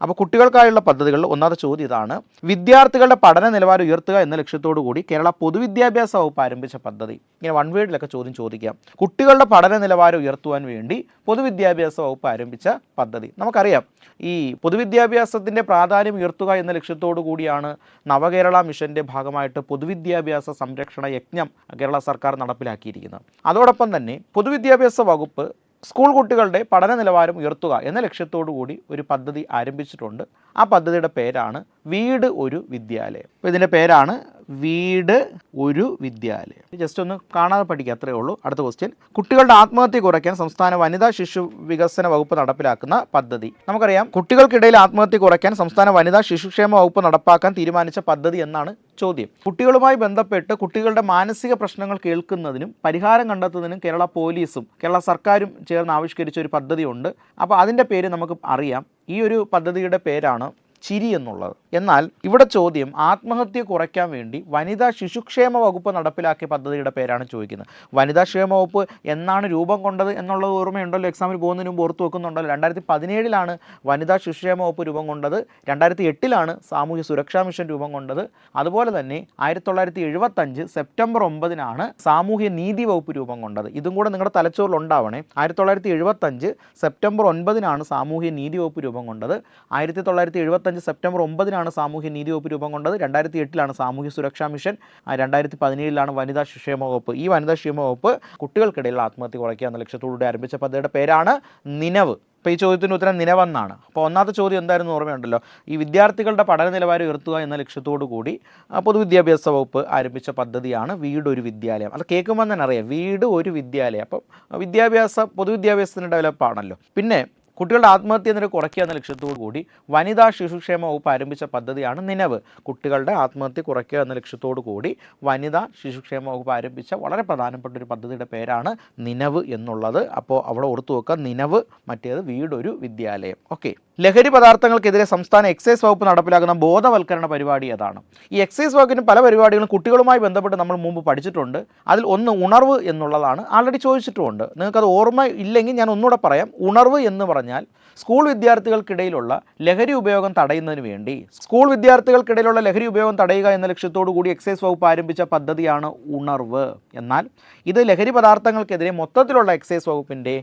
അപ്പോൾ കുട്ടികൾക്കായുള്ള പദ്ധതികളിൽ ഒന്നാമത്തെ ചോദ്യം ഇതാണ്. വിദ്യാർത്ഥികളുടെ പഠന നിലവാരം ഉയർത്തുക എന്ന ലക്ഷ്യത്തോടു കൂടി കേരള പൊതുവിദ്യാഭ്യാസ വകുപ്പ് ആരംഭിച്ച പദ്ധതി. ഇങ്ങനെ വൺ വേർഡിലൊക്കെ ചോദ്യം ചോദിക്കാം. കുട്ടികളുടെ പഠന നിലവാരം ഉയർത്തുവാൻ വേണ്ടി പൊതുവിദ്യാഭ്യാസ വകുപ്പ് ആരംഭിച്ച പദ്ധതി. നമുക്കറിയാം ഈ പൊതുവിദ്യാഭ്യാസത്തിന്റെ പ്രാധാന്യം ഉയർത്തുക എന്ന ലക്ഷ്യത്തോടു കൂടിയാണ് നവകേരള മിഷന്റെ ഭാഗമായിട്ട് പൊതുവിദ്യാഭ്യാസ സംരക്ഷണ യജ്ഞം കേരള സർക്കാർ നടപ്പിലാക്കിയിരിക്കുന്നത്. അതോടൊപ്പം തന്നെ പൊതുവിദ്യാഭ്യാസ വകുപ്പ് സ്കൂൾ കുട്ടികളുടെ പഠന നിലവാരം ഉയർത്തുക എന്ന ലക്ഷ്യത്തോടു കൂടി ഒരു പദ്ധതി ആരംഭിച്ചിട്ടുണ്ട്. ആ പദ്ധതിയുടെ പേരാണ് വീട് ഒരു വിദ്യാലയം. ഇതിന്റെ പേരാണ് വീട് ഒരു വിദ്യാലയം. ജസ്റ്റ് ഒന്ന് കാണാതെ പഠിക്കുക അത്രയേ ഉള്ളൂ. അടുത്ത ക്വസ്റ്റ്യൻ കുട്ടികളുടെ ആത്മഹത്യ കുറയ്ക്കാൻ സംസ്ഥാന വനിതാ ശിശു വികസന വകുപ്പ് നടപ്പിലാക്കുന്ന പദ്ധതി. നമുക്കറിയാം കുട്ടികൾക്കിടയിൽ ആത്മഹത്യ കുറയ്ക്കാൻ സംസ്ഥാന വനിതാ ശിശുക്ഷേമ വകുപ്പ് നടപ്പാക്കാൻ തീരുമാനിച്ച പദ്ധതി എന്നാണ് ചോദ്യം. കുട്ടികളുമായി ബന്ധപ്പെട്ട് കുട്ടികളുടെ മാനസിക പ്രശ്നങ്ങൾ കേൾക്കുന്നതിനും പരിഹാരം കണ്ടെത്തുന്നതിനും കേരള പോലീസും കേരള സർക്കാരും ചേർന്ന് ആവിഷ്കരിച്ച ഒരു പദ്ധതിയുണ്ട്. അപ്പോൾ അതിന്റെ പേര് നമുക്ക് അറിയാം. ഈ ഒരു പദ്ധതിയുടെ പേരാണ് ചിരി എന്നുള്ളത്. എന്നാൽ ഇവിടെ ചോദ്യം ആത്മഹത്യ കുറയ്ക്കാൻ വേണ്ടി വനിതാ ശിശുക്ഷേമ വകുപ്പ് നടപ്പിലാക്കിയ പദ്ധതിയുടെ പേരാണ് ചോദിക്കുന്നത്. വനിതാ ക്ഷേമ വകുപ്പ് എന്നാണ് രൂപം കൊണ്ടത് എന്നുള്ളത് ഓർമ്മയുണ്ടല്ലോ. എക്സാമിന് പോകുന്നതിന് മുമ്പ് ഓർത്ത് വെക്കുന്നുണ്ടല്ലോ. രണ്ടായിരത്തി പതിനേഴിലാണ് വനിതാ ശിശുക്ഷേമ വകുപ്പ് രൂപം കൊണ്ടത്. രണ്ടായിരത്തി എട്ടിലാണ് സാമൂഹ്യ സുരക്ഷാ മിഷൻ രൂപം കൊണ്ടത്. അതുപോലെ തന്നെ ആയിരത്തി തൊള്ളായിരത്തി എഴുപത്തഞ്ച് സെപ്റ്റംബർ ഒമ്പതിനാണ് സാമൂഹ്യ നീതി വകുപ്പ് രൂപം കൊണ്ടത്. ഇതും കൂടെ നിങ്ങളുടെ തലച്ചോറിൽ ഉണ്ടാവണേ. ആയിരത്തി തൊള്ളായിരത്തി എഴുപത്തഞ്ച് സെപ്റ്റംബർ ഒൻപതിനാണ് സാമൂഹ്യ നീതി വകുപ്പ് രൂപം കൊണ്ടത്. ആയിരത്തി തൊള്ളായിരത്തി എഴുപത്തഞ്ച് സെപ്റ്റംബർ ഒമ്പതിനാണ് സാമൂഹ്യ നീതി വകുപ്പ് രൂപം കൊണ്ടത്. രണ്ടായിരത്തി എട്ടിലാണ് സാമൂഹ്യ സുരക്ഷാ മിഷൻ. രണ്ടായിരത്തി പതിനേഴിലാണ് വനിതാ ശിക്ഷേമ വകുപ്പ്. ഈ വനിതാ ക്ഷേമ വകുപ്പ് കുട്ടികൾക്കിടയിൽ ആത്മഹത്യ കുറയ്ക്കുക എന്ന ലക്ഷ്യത്തോടുകൂടി ആരംഭിച്ച പദ്ധതിയുടെ പേരാണ് നിനവ്. അപ്പോൾ ഈ ചോദ്യത്തിന് ഉത്തരം നിലവെന്നാണ് അപ്പോൾ ഒന്നാമത്തെ ചോദ്യം എന്തായിരുന്നു ഓർമ്മയുണ്ടല്ലോ? ഈ വിദ്യാർത്ഥികളുടെ പഠന നിലവാരം ഉയർത്തുക എന്ന ലക്ഷ്യത്തോടു കൂടി പൊതുവിദ്യാഭ്യാസ വകുപ്പ് ആരംഭിച്ച പദ്ധതിയാണ് വീടൊരു വിദ്യാലയം. അത് കേൾക്കുമ്പോൾ തന്നെ അറിയാം. വീട് ഒരു വിദ്യാലയം. അപ്പം വിദ്യാഭ്യാസ പൊതുവിദ്യാഭ്യാസത്തിന്റെ ഡെവലപ്പാണല്ലോ പിന്നെ കുട്ടികളുടെ ആത്മഹത്യ നിരക്ക് കുറയ്ക്കുക എന്ന ലക്ഷ്യത്തോടു കൂടി വനിതാ ശിശുക്ഷേമ വകുപ്പ് ആരംഭിച്ച പദ്ധതിയാണ് നിലവ്. കുട്ടികളുടെ ആത്മഹത്യ കുറയ്ക്കുക എന്ന ലക്ഷ്യത്തോടു കൂടി വനിതാ ശിശുക്ഷേമ വകുപ്പ് ആരംഭിച്ച വളരെ പ്രധാനപ്പെട്ട ഒരു പദ്ധതിയുടെ പേരാണ് നിലവ് എന്നുള്ളത്. അപ്പോൾ അവിടെ ഓർത്തു വെക്കുക നിലവ് മറ്റേത് വീടൊരു വിദ്യാലയം. ഓക്കെ. ലഹരി പദാർത്ഥങ്ങൾക്കെതിരെ സംസ്ഥാന എക്സൈസ് വകുപ്പ് നടപ്പിലാക്കുന്ന ബോധവൽക്കരണ പരിപാടി അതാണ് ഈ എക്സൈസ് വകുപ്പിന് പല പരിപാടികളും കുട്ടികളുമായി ബന്ധപ്പെട്ട് നമ്മൾ മുമ്പ് പഠിച്ചിട്ടുണ്ട്. അതിൽ ഒന്ന് ഉണർവ് എന്നുള്ളതാണ് ആൾറെഡി ചോദിച്ചിട്ടുമുണ്ട്. നിങ്ങൾക്കത് ഓർമ്മ ഇല്ലെങ്കിൽ ഞാൻ ഒന്നുകൂടെ പറയാം. ഉണർവ് എന്ന് പറഞ്ഞാൽ സ്കൂൾ വിദ്യാർത്ഥികൾക്കിടയിലുള്ള ലഹരി ഉപയോഗം തടയുന്നതിന് വേണ്ടി. സ്കൂൾ വിദ്യാർത്ഥികൾക്കിടയിലുള്ള ലഹരി ഉപയോഗം തടയുക എന്ന ലക്ഷ്യത്തോടു കൂടി എക്സൈസ് വകുപ്പ് ആരംഭിച്ച പദ്ധതിയാണ് ഉണർവ്. എന്നാൽ ഇത് ലഹരി പദാർത്ഥങ്ങൾക്കെതിരെ മൊത്തത്തിലുള്ള എക്സൈസ് വകുപ്പിന്റെ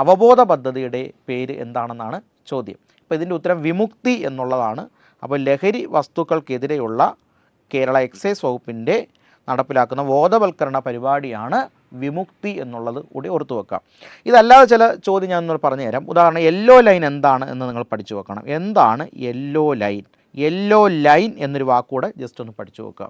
അവബോധ പദ്ധതിയുടെ പേര് എന്താണെന്നാണ് ചോദ്യം. അപ്പോൾ ഇതിന്റെ ഉത്തരം വിമുക്തി എന്നുള്ളതാണ്. അപ്പോൾ ലഹരി വസ്തുക്കൾക്കെതിരെയുള്ള കേരള എക്സൈസ് വകുപ്പിന്റെ നടപ്പിലാക്കുന്ന ബോധവൽക്കരണ പരിപാടിയാണ് വിമുക്തി എന്നുള്ളത് കൂടി ഓർത്തു വെക്കാം. ഇതല്ലാതെ ചില ചോദ്യം ഞാൻ പറഞ്ഞു തരാം ഉദാഹരണം യെല്ലോ ലൈൻ എന്താണ് എന്ന് നിങ്ങൾ പഠിച്ചു വെക്കണം. എന്താണ് യെല്ലോ ലൈൻ? യെല്ലോ ലൈൻ എന്നൊരു വാക്കുകൂടെ ജസ്റ്റ് ഒന്ന് പഠിച്ചു നോക്കുക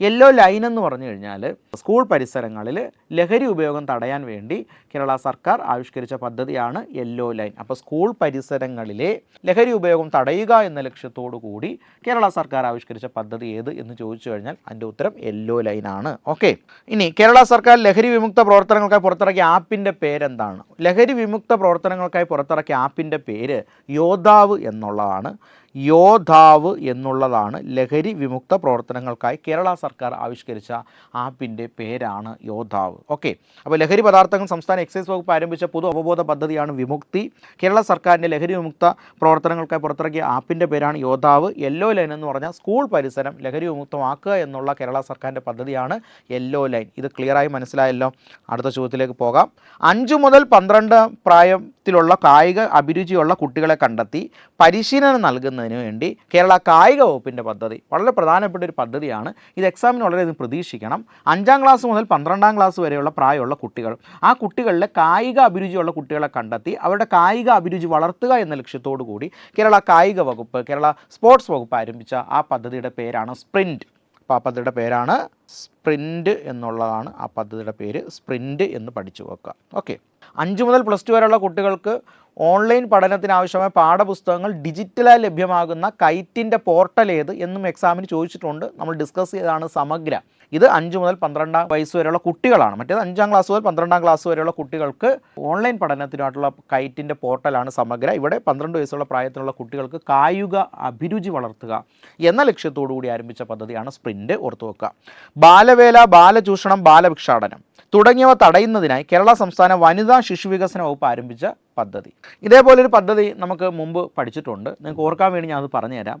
യെല്ലോ ലൈൻ എന്ന് പറഞ്ഞു കഴിഞ്ഞാൽ സ്കൂൾ പരിസരങ്ങളിൽ ലഹരി ഉപയോഗം തടയാൻ വേണ്ടി കേരള സർക്കാർ ആവിഷ്കരിച്ച പദ്ധതിയാണ് യെല്ലോ ലൈൻ അപ്പോൾ സ്കൂൾ പരിസരങ്ങളിലെ ലഹരി ഉപയോഗം തടയുക എന്ന ലക്ഷ്യത്തോടു കൂടി കേരള സർക്കാർ ആവിഷ്കരിച്ച പദ്ധതി ഏത് എന്ന് ചോദിച്ചു കഴിഞ്ഞാൽ അതിന്റെ ഉത്തരം യെല്ലോ ലൈൻ ആണ്. ഓക്കെ ഇനി കേരള സർക്കാർ ലഹരി വിമുക്ത പ്രവർത്തനങ്ങൾക്കായി പുറത്തിറക്കിയ ആപ്പിന്റെ പേരെന്താണ്? ലഹരി വിമുക്ത പ്രവർത്തനങ്ങൾക്കായി പുറത്തിറക്കിയ ആപ്പിന്റെ പേര് യോദ്ധാവ് എന്നുള്ളതാണ്. യോദ്ധാവ് എന്നുള്ളതാണ് ലഹരി വിമുക്ത പ്രവർത്തനങ്ങൾക്കായി കേരള സർക്കാർ ആവിഷ്കരിച്ച ആപ്പിന്റെ പേരാണ് യോധാവ് ഓക്കെ. അപ്പോൾ ലഹരി പദാർത്ഥങ്ങൾ സംസ്ഥാന എക്സൈസ് വകുപ്പ് ആരംഭിച്ച പൊതു അവബോധ പദ്ധതിയാണ് വിമുക്തി. കേരള സർക്കാരിന്റെ ലഹരി വിമുക്ത പ്രവർത്തനങ്ങൾക്കായി പുറത്തിറക്കിയ ആപ്പിന്റെ പേരാണ് യോധാവ് യെല്ലോ ലൈൻ എന്ന് പറഞ്ഞാൽ സ്കൂൾ പരിസരം ലഹരി വിമുക്തമാക്കുക എന്നുള്ള കേരള സർക്കാരിന്റെ പദ്ധതിയാണ് യെല്ലോ ലൈൻ. ഇത് ക്ലിയറായി മനസ്സിലായല്ലോ? അടുത്ത ചോദ്യത്തിലേക്ക് പോകാം. അഞ്ചു മുതൽ പന്ത്രണ്ട് പ്രായത്തിലുള്ള കായിക അഭിരുചിയുള്ള കുട്ടികളെ കണ്ടെത്തി പരിശീലനം നൽകുന്നതിന് വേണ്ടി കേരള കായിക വകുപ്പിന്റെ പദ്ധതി വളരെ പ്രധാനപ്പെട്ട ഒരു പദ്ധതിയാണ്. ഇത് എക്സാമിന് വളരെയധികം പ്രതീക്ഷിക്കണം. അഞ്ചാം ക്ലാസ് മുതൽ പന്ത്രണ്ടാം ക്ലാസ് വരെയുള്ള പ്രായമുള്ള കുട്ടികൾ ആ കുട്ടികളിലെ കായിക അഭിരുചിയുള്ള കുട്ടികളെ കണ്ടെത്തി അവരുടെ കായിക അഭിരുചി വളർത്തുക എന്ന ലക്ഷ്യത്തോടു കൂടി കേരള കായിക വകുപ്പ് കേരള സ്പോർട്സ് വകുപ്പ് ആരംഭിച്ച ആ പദ്ധതിയുടെ പേരാണ് സ്പ്രിന്റ് അപ്പോൾ ആ പദ്ധതിയുടെ പേരാണ് സ്പ്രിന്റ് എന്നുള്ളതാണ് ആ പദ്ധതിയുടെ പേര്. സ്പ്രിന്റ് എന്ന് പഠിച്ചു വെക്കുക. ഓക്കെ. അഞ്ച് മുതൽ പ്ലസ് ടു വരെയുള്ള കുട്ടികൾക്ക് ഓൺലൈൻ പഠനത്തിന് ആവശ്യമായ പാഠപുസ്തകങ്ങൾ ഡിജിറ്റലായി ലഭ്യമാകുന്ന കൈറ്റിന്റെ പോർട്ടൽ ഏത് എന്നും എക്സാമിന് ചോദിച്ചിട്ടുണ്ട്. നമ്മൾ ഡിസ്കസ് ചെയ്തതാണ് സമഗ്ര. ഇത് അഞ്ച് മുതൽ പന്ത്രണ്ടാം വയസ്സ് വരെയുള്ള കുട്ടികളാണ്. മറ്റേത് അഞ്ചാം ക്ലാസ് മുതൽ പന്ത്രണ്ടാം ക്ലാസ് വരെയുള്ള കുട്ടികൾക്ക് ഓൺലൈൻ പഠനത്തിനായിട്ടുള്ള കൈറ്റിന്റെ പോർട്ടലാണ് സമഗ്ര. ഇവിടെ പന്ത്രണ്ട് വയസ്സുള്ള പ്രായത്തിലുള്ള കുട്ടികൾക്ക് കായിക അഭിരുചി വളർത്തുക എന്ന ലക്ഷ്യത്തോടു കൂടി ആരംഭിച്ച പദ്ധതിയാണ് സ്പ്രിന്റ് ഓർത്തു വെക്കുക. ബാലവേല ബാലചൂഷണം ബാലഭിക്ഷാടനം തുടങ്ങിയവ തടയുന്നതിനായി കേരള സംസ്ഥാന വനിതാ ശിശു വികസന വകുപ്പ് ആരംഭിച്ച പദ്ധതി. ഇതേപോലൊരു പദ്ധതി നമുക്ക് മുമ്പ് പഠിച്ചിട്ടുണ്ട്. നിങ്ങൾക്ക് ഓർക്കാൻ വേണ്ടി ഞാനത് പറഞ്ഞുതരാം.